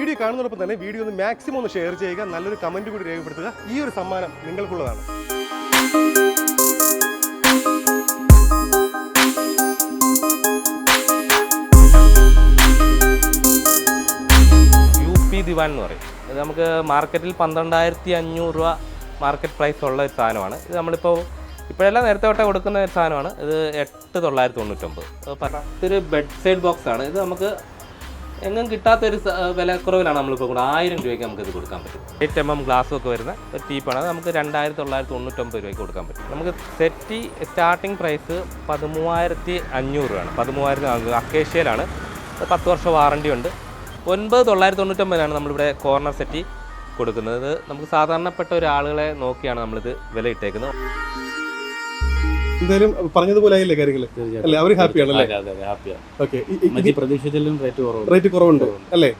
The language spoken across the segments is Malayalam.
വീഡിയോ കാണുന്നതോടൊപ്പം തന്നെ വീഡിയോ ഒന്ന് മാക്സിമം ഒന്ന് ഷെയർ ചെയ്യുക നല്ലൊരു കമന്റ് കൂടി രേഖപ്പെടുത്തുക. ഈ ഒരു സമ്മാനം നിങ്ങൾക്കുള്ളതാണ്. ദിവാൻ എന്ന് ഇത് നമുക്ക് മാർക്കറ്റിൽ പന്ത്രണ്ടായിരത്തി അഞ്ഞൂറ് രൂപ മാർക്കറ്റ് പ്രൈസ് ഉള്ള സാധനമാണ്. ഇത് നേരത്തെ കൊടുക്കുന്ന സാധനമാണ്. ഇത് ആണ്. ഇത് നമുക്ക് എങ്ങും കിട്ടാത്തൊരു വില വിലക്കുറവിലാണ് നമ്മളിപ്പോൾ കൂടെ. ആയിരം രൂപയ്ക്ക് നമുക്കിത് കൊടുക്കാൻ പറ്റും. എയ്റ്റ് എം എം ഗ്ലാസ് ഒക്കെ വരുന്ന ഒരു ടീപ്പാണ്. നമുക്ക് രണ്ടായിരത്തി തൊള്ളായിരത്തി തൊണ്ണൂറ്റൊമ്പത് രൂപയ്ക്ക് കൊടുക്കാൻ പറ്റും. നമുക്ക് സെറ്റി സ്റ്റാർട്ടിംഗ് പ്രൈസ് പതിമൂവായിരത്തി അഞ്ഞൂറ് രൂപയാണ്. പതിമൂവായിരത്തി അക്കേഷ്യയിലാണ്. പത്ത് വർഷം വാറണ്ടി ഉണ്ട്. ഒൻപത് തൊള്ളായിരത്തി തൊണ്ണൂറ്റൊമ്പതിനാണ് നമ്മളിവിടെ കോർണർ സെറ്റി കൊടുക്കുന്നത്. നമുക്ക് സാധാരണപ്പെട്ട ഒരാളുകളെ നോക്കിയാണ് നമ്മളിത് വില ഇട്ടേക്കുന്നത്. എന്തായാലും പറഞ്ഞതുപോലെ ആയില്ലേ കാര്യങ്ങൾ അല്ലേ? അവർ ഹാപ്പിയാണ് അല്ലേ ഓക്കെ മറ്റേ റേറ്റ് റേറ്റ് കുറവുണ്ട്. അല്ലേ?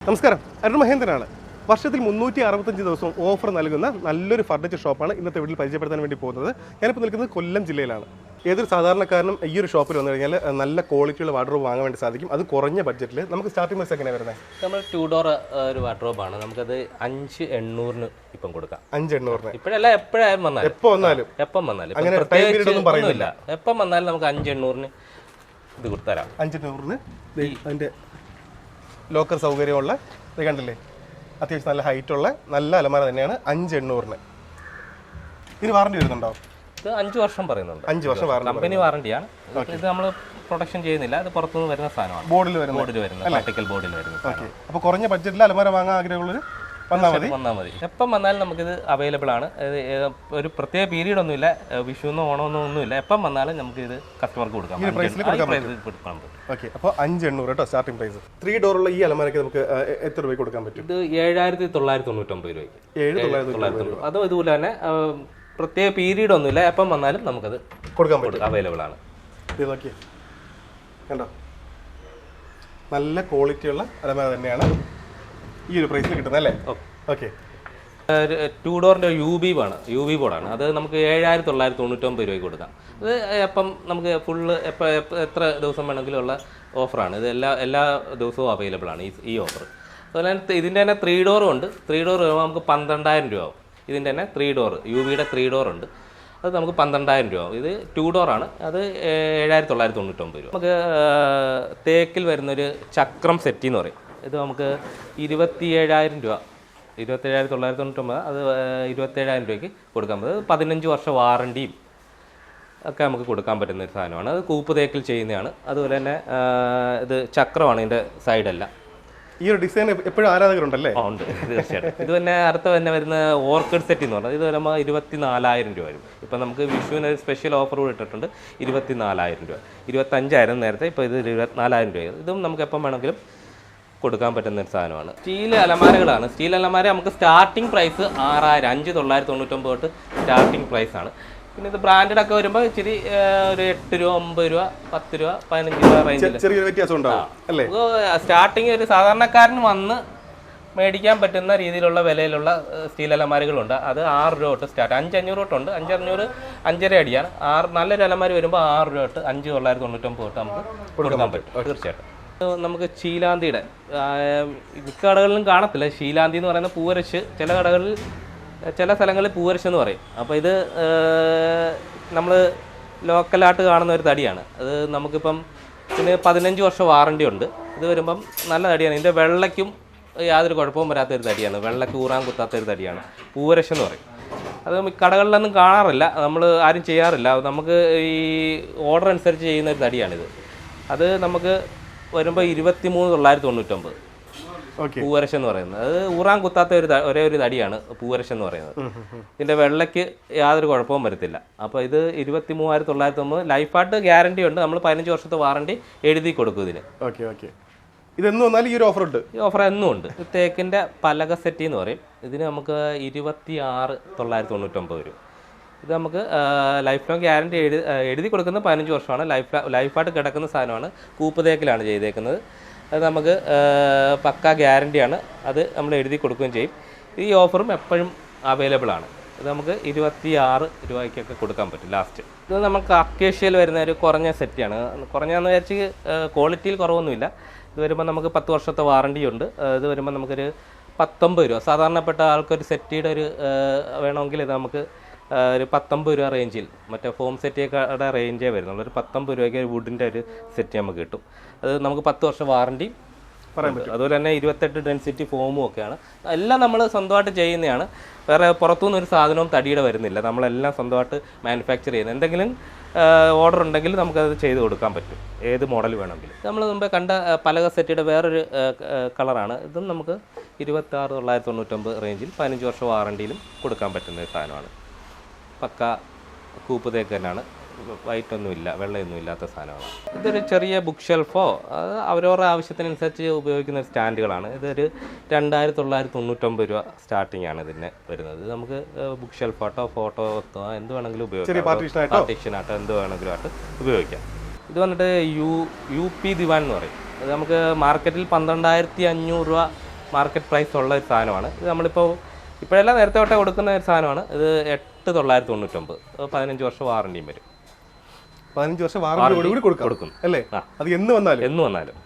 നമസ്കാരം. അരുൺ മഹേന്ദ്രനാണ്. വർഷത്തിൽ മുന്നൂറ്റി അറുപത്തഞ്ച് ദിവസം ഓഫർ നൽകുന്ന നല്ലൊരു ഫർണിച്ചർ ഷോപ്പാണ് ഇന്നത്തെ വീട്ടിൽ പരിചയപ്പെടുത്താൻ വേണ്ടി പോകുന്നത്. ഞാനിപ്പോൾ നിൽക്കുന്നത് കൊല്ലം ജില്ലയിലാണ്. ഏതൊരു സാധാരണക്കാരനും ഈ ഒരു ഷോപ്പിൽ വന്നു കഴിഞ്ഞാൽ നല്ല ക്വാളിറ്റിയുള്ള വാർഡ്രോബ് വാങ്ങാൻ വേണ്ടി സാധിക്കും. അത് കുറഞ്ഞ ബഡ്ജറ്റിൽ നമുക്ക് സ്റ്റാർട്ടിംഗ് പ്രൈസ് എങ്ങനെയാണ് വരുന്നത് നമ്മൾ ടു ഡോർ ഒരു വാർഡ്രോബാണ് നമുക്കത് അഞ്ച് എണ്ണൂറിന് ഇപ്പം കൊടുക്കാം. അഞ്ച് എണ്ണൂറിന്. ഇപ്പോഴല്ല എപ്പോഴായാലും വന്നാലും. എപ്പോൾ വന്നാലും. എപ്പം വന്നാലും. അങ്ങനെ ടൈം പീരീഡ് ഒന്നും പറയുന്നില്ല. എപ്പം വന്നാലും നമുക്ക് അഞ്ച് എണ്ണൂറിന് ഇത് കൊടുത്തരാം. അഞ്ച് എണ്ണൂറിന് അതിന്റെ ലോക്കർ സൗകര്യമുള്ള ഇത് കണ്ടില്ലേ? അത്യാവശ്യം നല്ല ഹൈറ്റുള്ള നല്ല അലമാര തന്നെയാണ് അഞ്ച് എണ്ണൂറിന്. ഇതിന് വാറണ്ടി വരുന്നുണ്ടോ? ഇത് അഞ്ച് വർഷം പറയുന്നുണ്ട്. അഞ്ച് വർഷം കമ്പനി വാറണ്ടിയാണ് ഇത് നമ്മൾ പ്രൊട്ടക്ഷൻ ചെയ്യുന്നില്ല. അത് പുറത്തുനിന്ന് വരുന്ന സാധനമാണ്. ബോർഡിൽ വരുന്നത്. ബോർഡിൽ വരുന്ന പാർട്ടിക്കൽ ബോർഡിൽ വരുന്ന. അപ്പോൾ കുറഞ്ഞ ബഡ്ജറ്റിൽ അലമാര വാങ്ങാൻ ആഗ്രഹമുള്ളവർ വന്നാൽ മതി. വന്നാൽ മതി. എപ്പം വന്നാലും നമുക്കിത് അവൈലബിൾ ആണ്. ഒരു പ്രത്യേക പീരീഡ് ഒന്നുമില്ല. വിഷുന്നോ ഓണമെന്നോ ഒന്നുമില്ല. എപ്പം വന്നാലും നമുക്ക് ഇത് കസ്റ്റമർക്ക് കൊടുക്കാം. കൊടുക്കാൻ ഓക്കെ അപ്പോൾ അഞ്ച് എണ്ണൂറ് കേട്ടോ സ്റ്റാർട്ടിംഗ് പ്രൈസ് ത്രീ ഡോറുള്ള ഈ അലമാരയ്ക്ക് നമുക്ക് എത്ര രൂപയ്ക്ക് കൊടുക്കാൻ പറ്റും? ഇത് ഏഴായിരത്തി തൊള്ളായിരത്തി തൊണ്ണൂറ്റൊമ്പത് രൂപയ്ക്ക്. ഏഴ് തൊള്ളായിരത്തി തൊള്ളായിരത്തി അതും ഇതുപോലെ തന്നെ പ്രത്യേക പീരീഡ് ഒന്നുമില്ല. എപ്പം വന്നാലും നമുക്കത് കൊടുക്കാൻ പറ്റും. അവൈലബിൾ ആണ്. ഇത് നോക്കിയേ. കണ്ടോ? നല്ല ക്വാളിറ്റിയുള്ള അലമാര തന്നെയാണ്. ഈ ഒരു പ്രൈസിൽ കിട്ടുന്നത് അല്ലേ? ഓക്കെ ടു ഡോറിന്റെ യു ബി ആണ്. യു ബി ബോർഡാണ് അത് നമുക്ക് ഏഴായിരത്തി തൊള്ളായിരത്തി തൊണ്ണൂറ്റൊമ്പത് രൂപയ്ക്ക് കൊടുക്കാം. അത് എപ്പം നമുക്ക് ഫുള്ള് എപ്പോൾ എത്ര ദിവസം വേണമെങ്കിലും ഉള്ള ഓഫറാണ് ഇത് എല്ലാ എല്ലാ ദിവസവും അവൈലബിൾ ആണ് ഈ ഈ ഓഫർ അതുപോലെ തന്നെ ഇതിന്റെ തന്നെ ത്രീ ഡോറും ഉണ്ട്. ത്രീ ഡോർ നമുക്ക് പന്ത്രണ്ടായിരം രൂപ ആവും. ഇതിന്റെ തന്നെ ത്രീ ഡോർ യു ബിയുടെ ത്രീ ഡോർ ഉണ്ട്. അത് നമുക്ക് പന്ത്രണ്ടായിരം രൂപ ആവും. ഇത് ടു ഡോറാണ് അത് ഏഴായിരത്തി തൊള്ളായിരത്തി തൊണ്ണൂറ്റൊമ്പത് രൂപ നമുക്ക് തേക്കിൽ വരുന്നൊരു ചക്രം സെറ്റി എന്ന് പറയും. ഇത് നമുക്ക് ഇരുപത്തി ഏഴായിരം രൂപ. ഇരുപത്തേഴായിരത്തി തൊള്ളായിരത്തി തൊണ്ണൂറ്റൊമ്പത് അത് ഇരുപത്തേഴായിരം രൂപയ്ക്ക് കൊടുക്കാൻ പറ്റും. പതിനഞ്ച് വർഷം വാറണ്ടിയും ഒക്കെ നമുക്ക് കൊടുക്കാൻ പറ്റുന്ന ഒരു സാധനമാണ്. അത് കൂപ്പ് തേക്കിൽ ചെയ്യുന്നതാണ്. അതുപോലെ തന്നെ ഇത് ചക്രമാണ് ഇതിന്റെ സൈഡല്ല. ഈ ഒരു ഡിസൈൻ എപ്പോഴും ആരാധകരുണ്ടല്ലേ? ഉണ്ട്. തീർച്ചയായിട്ടും. ഇത് തന്നെ അടുത്ത തന്നെ വരുന്ന ഓർക്കിഡ് സെറ്റ് എന്ന് പറഞ്ഞാൽ ഇത് വരുമ്പോൾ ഇരുപത്തി നാലായിരം രൂപ വരും. ഇപ്പം നമുക്ക് വിഷുവിന് ഒരു സ്പെഷ്യൽ ഓഫർ കൂടി ഇട്ടിട്ടുണ്ട്. ഇരുപത്തി നാലായിരം രൂപ. ഇരുപത്തഞ്ചായിരം നേരത്തെ ഇപ്പോൾ ഇത് ഇരുപത്തിനാലായിരം രൂപ. ഇതും നമുക്ക് എപ്പം വേണമെങ്കിലും കൊടുക്കാൻ പറ്റുന്ന ഒരു സാധനമാണ്. സ്റ്റീൽ അലമാരകളാണ്. സ്റ്റീൽ അലമാര നമുക്ക് സ്റ്റാർട്ടിംഗ് പ്രൈസ് ആറായിരം അഞ്ച് തൊള്ളായിരത്തി തൊണ്ണൂറ്റൊമ്പത് തൊട്ട് സ്റ്റാർട്ടിംഗ് പ്രൈസ് ആണ്. പിന്നെ ഇത് ബ്രാൻഡഡ് ഒക്കെ വരുമ്പോൾ ഇച്ചിരി ഒരു എട്ട് രൂപ ഒമ്പത് രൂപ പത്ത് രൂപ പതിനഞ്ച് രൂപ റേഞ്ചിൽ സ്റ്റാർട്ടിങ് ഒരു സാധാരണക്കാരന് വന്ന് മേടിക്കാൻ പറ്റുന്ന രീതിയിലുള്ള വിലയിലുള്ള സ്റ്റീൽ അലമാരകളുണ്ട്. അത് ആറ് രൂപ തൊട്ട് സ്റ്റാർട്ട് അഞ്ച് അഞ്ഞൂറ് തൊട്ടുണ്ട്. അഞ്ചഞ്ഞൂറ് അഞ്ചര അടിയാണ്. ആറ് നല്ലൊരു അലമാരി വരുമ്പോൾ ആറ് രൂപ തൊട്ട് അഞ്ച് തൊള്ളായിരത്തി തൊണ്ണൂറ്റൊമ്പത് തൊട്ട് നമുക്ക് കൊടുക്കാൻ പറ്റും. തീർച്ചയായിട്ടും. നമുക്ക് ശീലാന്തിയുടെ മിക്ക കടകളിലും കാണത്തില്ല. ശീലാന്തി എന്ന് പറയുന്ന പൂവരശ് ചില കടകളിൽ ചില സ്ഥലങ്ങളിൽ പൂവരശ് എന്ന് പറയും. അപ്പോൾ ഇത് നമ്മൾ ലോക്കലായിട്ട് കാണുന്ന ഒരു തടിയാണ്. അത് നമുക്കിപ്പം ഇതിന് പതിനഞ്ച് വർഷം വാറണ്ടി ഉണ്ട്. ഇത് വരുമ്പം നല്ല തടിയാണ്. ഇതിന്റെ വെള്ളയ്ക്കും യാതൊരു കുഴപ്പവും വരാത്ത ഒരു തടിയാണ്. വെള്ളയ്ക്ക് ഊറാൻ കുത്താത്ത ഒരു തടിയാണ്. പൂവരശ് എന്ന് പറയും. അത് കടകളിലൊന്നും കാണാറില്ല. നമ്മൾ ആരും ചെയ്യാറില്ല. നമുക്ക് ഈ ഓർഡർ അനുസരിച്ച് ചെയ്യുന്ന ഒരു തടിയാണിത്. അത് നമുക്ക് വരുമ്പോൾ ഇരുപത്തി മൂന്ന് തൊള്ളായിരത്തി തൊണ്ണൂറ്റൊമ്പത്. പൂവരശം എന്ന് പറയുന്നത്. അത് ഊറാൻ കുത്താത്ത ഒരു ഒരേ ഒരു തടിയാണ് പൂവരശം എന്ന് പറയുന്നത്. ഇതിന്റെ വെള്ളയ്ക്ക് യാതൊരു കുഴപ്പവും വരത്തില്ല. അപ്പോൾ ഇത് ഇരുപത്തി മൂവായിരത്തി തൊള്ളായിരത്തി ഒമ്പത് ലൈഫായിട്ട് ഗ്യാരണ്ടി ഉണ്ട്. നമ്മൾ പതിനഞ്ച് വർഷത്തെ വാറണ്ടി എഴുതി കൊടുക്കും ഇതിന്. Okay okay. ഇതെന്ന് വന്നാൽ ഈ ഒരു ഓഫർ ഉണ്ട്. ഈ ഓഫർ എന്നും ഉണ്ട്. തേക്കിന്റെ പലക സെറ്റി എന്ന് പറയും. ഇതിന് നമുക്ക് ഇരുപത്തി ആറ് തൊള്ളായിരത്തി തൊണ്ണൂറ്റൊമ്പത് വരും ഇത് നമുക്ക് ലൈഫ് ലോങ് ഗ്യാരണ്ടി എഴുതി എഴുതി കൊടുക്കുന്ന പതിനഞ്ച് വർഷമാണ്. ലൈഫ് ലൈഫായിട്ട് കിടക്കുന്ന സാധനമാണ്. കൂപ്പ് തേക്കിലാണ് ചെയ്തേക്കുന്നത്. അത് നമുക്ക് പക്ക ഗ്യാരണ്ടിയാണ് അത് നമ്മൾ എഴുതി കൊടുക്കുകയും ചെയ്യും. ഈ ഓഫറും എപ്പോഴും അവൈലബിൾ ആണ്. ഇത് നമുക്ക് ഇരുപത്തി ആറ് രൂപയ്ക്കൊക്കെ കൊടുക്കാൻ പറ്റും ലാസ്റ്റ് ഇത് നമുക്ക് അക്കേഷ്യയിൽ വരുന്ന ഒരു കുറഞ്ഞ സെറ്റാണ് കുറഞ്ഞാന്ന് വിചാരിച്ച് ക്വാളിറ്റിയിൽ കുറവൊന്നുമില്ല. ഇത് വരുമ്പോൾ നമുക്ക് പത്ത് വർഷത്തെ വാറണ്ടി ഉണ്ട്. ഇത് വരുമ്പോൾ നമുക്കൊരു പത്തൊമ്പത് രൂപ. സാധാരണപ്പെട്ട ആൾക്കൊരു സെറ്റിയുടെ ഒരു വേണമെങ്കിൽ ഇത് നമുക്ക് ഒരു പത്തൊമ്പത് രൂപ റേഞ്ചിൽ മറ്റേ ഫോം സെറ്റിയൊക്കെ റേഞ്ചേ വരുന്നുള്ളൂ. ഒരു പത്തൊമ്പത് രൂപയ്ക്ക് ഒരു വുഡിന്റെ ഒരു സെറ്റ് നമുക്ക് കിട്ടും. അത് നമുക്ക് പത്ത് വർഷം വാറണ്ടി പറയാൻ പറ്റും. അതുപോലെ തന്നെ ഇരുപത്തെട്ട് ഡെൻസിറ്റി ഫോമും ഒക്കെയാണ്. എല്ലാം നമ്മൾ സ്വന്തമായിട്ട് ചെയ്യുന്നതാണ്. വേറെ പുറത്തുനിന്ന് ഒരു സാധനവും തടിയുടെ വരുന്നില്ല. നമ്മളെല്ലാം സ്വന്തമായിട്ട് മാനുഫാക്ചർ ചെയ്യുന്നത് എന്തെങ്കിലും ഓർഡർ ഉണ്ടെങ്കിൽ നമുക്കത് ചെയ്ത് കൊടുക്കാൻ പറ്റും. ഏത് മോഡൽ വേണമെങ്കിലും. നമ്മൾ മുമ്പേ കണ്ട പലക സെറ്റിയുടെ വേറൊരു കളറാണ് ഇതും നമുക്ക് ഇരുപത്തി ആറ് തൊള്ളായിരത്തി തൊണ്ണൂറ്റൊമ്പത് റേഞ്ചിൽ പതിനഞ്ച് വർഷം വാറണ്ടിയിലും കൊടുക്കാൻ പറ്റുന്ന ഒരു സാധനമാണ്. പക്ക കൂപ്പ് തേക്ക് തന്നെയാണ് വൈറ്റ് ഒന്നും ഇല്ല വെള്ളയൊന്നും ഇല്ലാത്ത സാധനമാണ്. ഇതൊരു ചെറിയ ബുക്ക് ഷെൽഫോ അത് അവരവരുടെ ആവശ്യത്തിനനുസരിച്ച് ഉപയോഗിക്കുന്ന സ്റ്റാൻഡുകളാണ്. ഇതൊരു രണ്ടായിരത്തി തൊള്ളായിരത്തി തൊണ്ണൂറ്റൊമ്പത് രൂപ സ്റ്റാർട്ടിംഗ് ആണ് ഇതിന് വരുന്നത്. നമുക്ക് ബുക്ക് ഷെൽഫാട്ടോ ഫോട്ടോ എന്ത് വേണമെങ്കിലും ഉപയോഗിക്കാം. പാർട്ടീഷനാട്ടോ എന്ത് വേണമെങ്കിലും ആയിട്ട്? ഉപയോഗിക്കാം. ഇത് വന്നിട്ട് യു യു പി ദിവാൻ എന്ന് പറയും. അത് നമുക്ക് മാർക്കറ്റിൽ പന്ത്രണ്ടായിരത്തി അഞ്ഞൂറ് രൂപ മാർക്കറ്റ് പ്രൈസ് ഉള്ള ഒരു സാധനമാണ്. ഇത് നമ്മളിപ്പോൾ ഇപ്പോഴെല്ലാം നേരത്തെ തൊട്ടേ കൊടുക്കുന്ന ഒരു സാധനമാണ്. ഇത് എട്ട് തൊള്ളായിരത്തി തൊണ്ണൂറ്റൊമ്പത്. പതിനഞ്ച് വർഷം വാറണ്ടിയും വരും. പതിനഞ്ച് വർഷം വാറണ്ടി കൂടി കൊടുക്കാം. കൊടുക്കും. അല്ലേ? അത് എന്ന് വന്നാലും? എന്ന് വന്നാലും.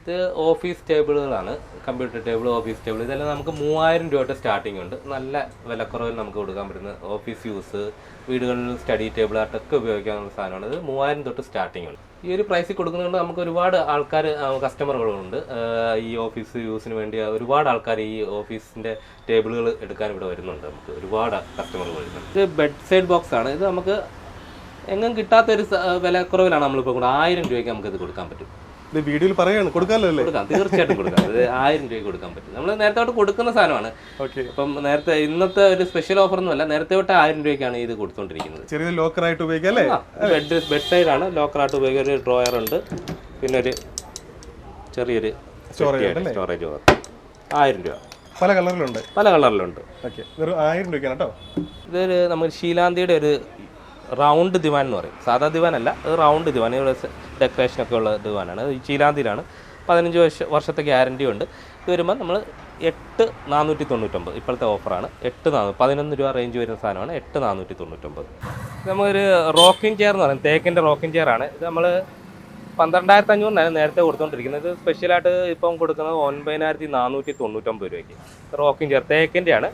ഇത് ഓഫീസ് ടേബിളുകളാണ്. കമ്പ്യൂട്ടർ ടേബിൾ ഓഫീസ് ടേബിൾ ഇതെല്ലാം നമുക്ക് മൂവായിരം രൂപയുടെ സ്റ്റാർട്ടിംഗ് ഉണ്ട്. നല്ല വിലക്കുറവിൽ നമുക്ക് കൊടുക്കാൻ പറ്റുന്ന ഓഫീസ് യൂസ് വീടുകളിൽ സ്റ്റഡി ടേബിൾ ആയിട്ടൊക്കെ ഉപയോഗിക്കാവുന്ന സാധനമാണ്. ഇത് മൂവായിരം തൊട്ട് സ്റ്റാർട്ടിംഗ് ഉണ്ട്. ഈ ഒരു പ്രൈസിൽ കൊടുക്കുന്നതുകൊണ്ട് നമുക്ക് ഒരുപാട് ആൾക്കാർ കസ്റ്റമറുകളുണ്ട് ഈ ഓഫീസ് യൂസിന് വേണ്ടി ഒരുപാട് ആൾക്കാർ ഈ ഓഫീസിന്റെ ടേബിളുകൾ എടുക്കാൻ ഇവിടെ വരുന്നുണ്ട്. നമുക്ക് ഒരുപാട് കസ്റ്റമറുകൾ വരുന്നുണ്ട്. ഇത് ബെഡ് സൈഡ് ബോക്സ് ആണ്. ഇത് നമുക്ക് എങ്ങും കിട്ടാത്തൊരു വിലക്കുറവിലാണ് നമ്മളിപ്പോൾ കൂടെ ആയിരം രൂപയ്ക്ക് നമുക്കിത് കൊടുക്കാൻ പറ്റും. ഇത് വീഡിയോയിൽ പറയാണ് കൊടുക്കാമല്ലോ അല്ലേ? കൊടുക്കാം തീർച്ചയായിട്ടും കൊടുക്കാം. ഇത് ആയിരം രൂപയ്ക്ക് കൊടുക്കാൻ പറ്റും. നമ്മൾ നേരത്തെ തൊട്ട് കൊടുക്കുന്ന സാധനമാണ്. ഓക്കെ. അപ്പം നേരത്തെ ഇന്നത്തെ ഒരു സ്പെഷ്യൽ ഓഫർ ഒന്നുമല്ല നേരത്തെ തൊട്ട് ആയിരം രൂപയ്ക്കാണ് ഇത് കൊടുത്തോണ്ടിരിക്കുന്നത് ചെറിയ ലോക്കറായിട്ട് ഉപയോഗിക്കാം അല്ലേ? ബെഡ് ബെഡ് സൈഡാണ് ലോക്കറായിട്ട് ഉപയോഗിക്കുന്ന ഒരു ഡ്രോയർ ഉണ്ട്. പിന്നെ ഒരു ചെറിയൊരു സ്റ്റോറേജ് സ്റ്റോറേജ് ആയിരം രൂപ. പല കളറിലുണ്ട്. പല കളറിലുണ്ട്. ഓക്കെ. വെറും ആയിരം രൂപയ്ക്കാണ് കേട്ടോ? ഇതൊരു നമ്മൾ ശീലാന്തിയുടെ ഒരു റൗണ്ട് ദിവാൻ എന്ന് പറയും. സാധാ ദിവാൻ അല്ല അത് റൗണ്ട് ദിവാൻ. ഇവിടെ ഡെക്കറേഷൻ ഒക്കെ ഉള്ള ദിവാനാണ്. അത് ചീലാന്തിയിലാണ്. പതിനഞ്ച് വർഷ വർഷത്തെ ഗ്യാരണ്ടി ഉണ്ട്. ഇത് വരുമ്പോൾ നമ്മൾ എട്ട് നാനൂറ്റി തൊണ്ണൂറ്റൊമ്പത് ഇപ്പോഴത്തെ ഓഫറാണ് എട്ട് നാനൂറ് പതിനൊന്ന് രൂപ റേഞ്ച് വരുന്ന സാധനമാണ് എട്ട് നാനൂറ്റി തൊണ്ണൂറ്റൊമ്പത് നമ്മളൊരു റോക്കിംഗ് ചെയർ എന്ന് പറയും. തേക്കിന്റെ റോക്കിംഗ് ചെയർ ആണ്. ഇത് നമ്മൾ പന്ത്രണ്ടായിരത്തി അഞ്ഞൂറിനാണ് നേരത്തെ കൊടുത്തുകൊണ്ടിരിക്കുന്നത് ഇത് സ്പെഷ്യലായിട്ട് ഇപ്പം കൊടുക്കുന്നത് ഒൻപതിനായിരത്തി നാനൂറ്റി തൊണ്ണൂറ്റൊമ്പത് രൂപയ്ക്ക്. റോക്കിംഗ് ചെയർ തേക്കിന്റെ ആണ്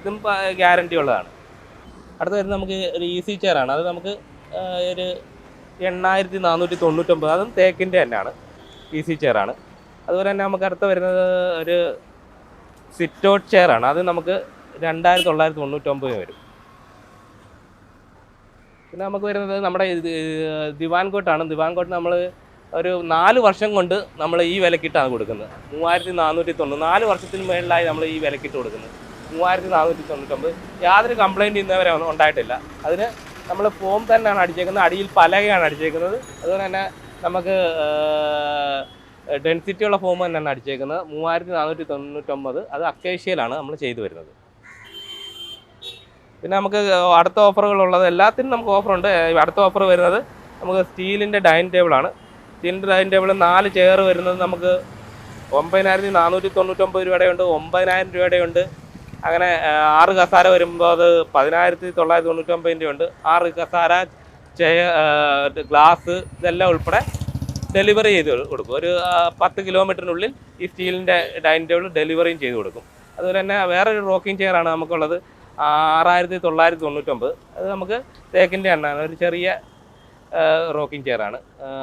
ഇതും ഗ്യാരണ്ടി ഉള്ളതാണ്. അടുത്ത വരുന്നത് നമുക്ക് ഒരു ഈസി ചെയർ ആണ്. അത് നമുക്ക് ഒരു എണ്ണായിരത്തി നാനൂറ്റി തൊണ്ണൂറ്റൊമ്പത് അതും തേക്കിന്റെ തന്നെയാണ്. ഈസി ചെയർ ആണ്. അതുപോലെ തന്നെ നമുക്ക് അടുത്ത വരുന്നത് ഒരു സിറ്റ് ഔട്ട് ചെയർ ആണ്. അത് നമുക്ക് രണ്ടായിരത്തി തൊള്ളായിരത്തി തൊണ്ണൂറ്റൊമ്പത് വരും. പിന്നെ നമുക്ക് വരുന്നത് നമ്മുടെ ദിവാൻ കോട്ടാണ്. ദിവാൻ നമ്മൾ ഒരു നാല് വർഷം കൊണ്ട് നമ്മൾ ഈ വിലക്കിട്ടാണ് കൊടുക്കുന്നത്. മൂവായിരത്തി നാനൂറ്റി തൊണ്ണൂറ് നാല് വർഷത്തിന് മേളിലായി നമ്മൾ ഈ വിലക്കിട്ട് കൊടുക്കുന്നത്. മൂവായിരത്തി നാനൂറ്റി തൊണ്ണൂറ്റൊമ്പത്. യാതൊരു കംപ്ലൈന്റ് ഇന്നവരെ ഒന്നും ഉണ്ടായിട്ടില്ല. അതിന് നമ്മൾ ഫോം തന്നെയാണ് അടിച്ചേക്കുന്നത്. അടിയിൽ പലകയാണ് അടിച്ചേക്കുന്നത്. അതുപോലെ തന്നെ നമുക്ക് ഡെൻസിറ്റിയുള്ള ഫോം തന്നെയാണ് അടിച്ചേക്കുന്നത്. മൂവായിരത്തി നാനൂറ്റി തൊണ്ണൂറ്റൊമ്പത് അത് അക്കേഷ്യയിലാണ് നമ്മൾ ചെയ്തു വരുന്നത്. പിന്നെ നമുക്ക് അടുത്ത ഓഫറുകളുള്ളത് എല്ലാത്തിനും നമുക്ക് ഓഫറുണ്ട് അടുത്ത ഓഫർ വരുന്നത് നമുക്ക് സ്റ്റീലിന്റെ ഡൈനിങ് ടേബിളാണ് സ്റ്റീലിന്റെ ഡൈനിങ് ടേബിൾ നാല് ചെയർ വരുന്നത് നമുക്ക് ഒമ്പതിനായിരത്തി നാനൂറ്റി തൊണ്ണൂറ്റൊമ്പത് രൂപയുടെ ഉണ്ട് ഒമ്പതിനായിരം രൂപയുടെ ഉണ്ട്. അങ്ങനെ ആറ് കസാര വരുമ്പോൾ അത് പതിനായിരത്തി തൊള്ളായിരത്തി തൊണ്ണൂറ്റൊമ്പതിന്റെ ഉണ്ട്. ആറ് കസാര ചെയ ഗ്ലാസ് ഇതെല്ലാം ഉൾപ്പെടെ ഡെലിവറി ചെയ്ത് കൊടുക്കും. ഒരു പത്ത് കിലോമീറ്ററിനുള്ളിൽ ഈ സ്റ്റീലിന്റെ ഡൈനിങ് ടേബിൾ ഡെലിവറിയും ചെയ്ത് കൊടുക്കും. അതുപോലെ തന്നെ വേറൊരു റോക്കിംഗ് ചെയറാണ് നമുക്കുള്ളത്. ആറായിരത്തി തൊള്ളായിരത്തി തൊണ്ണൂറ്റൊമ്പത്. അത് നമുക്ക് തേക്കിന്റെ എണ്ണാണ് ഒരു ചെറിയ റോക്കിംഗ് ചെയറാണ്.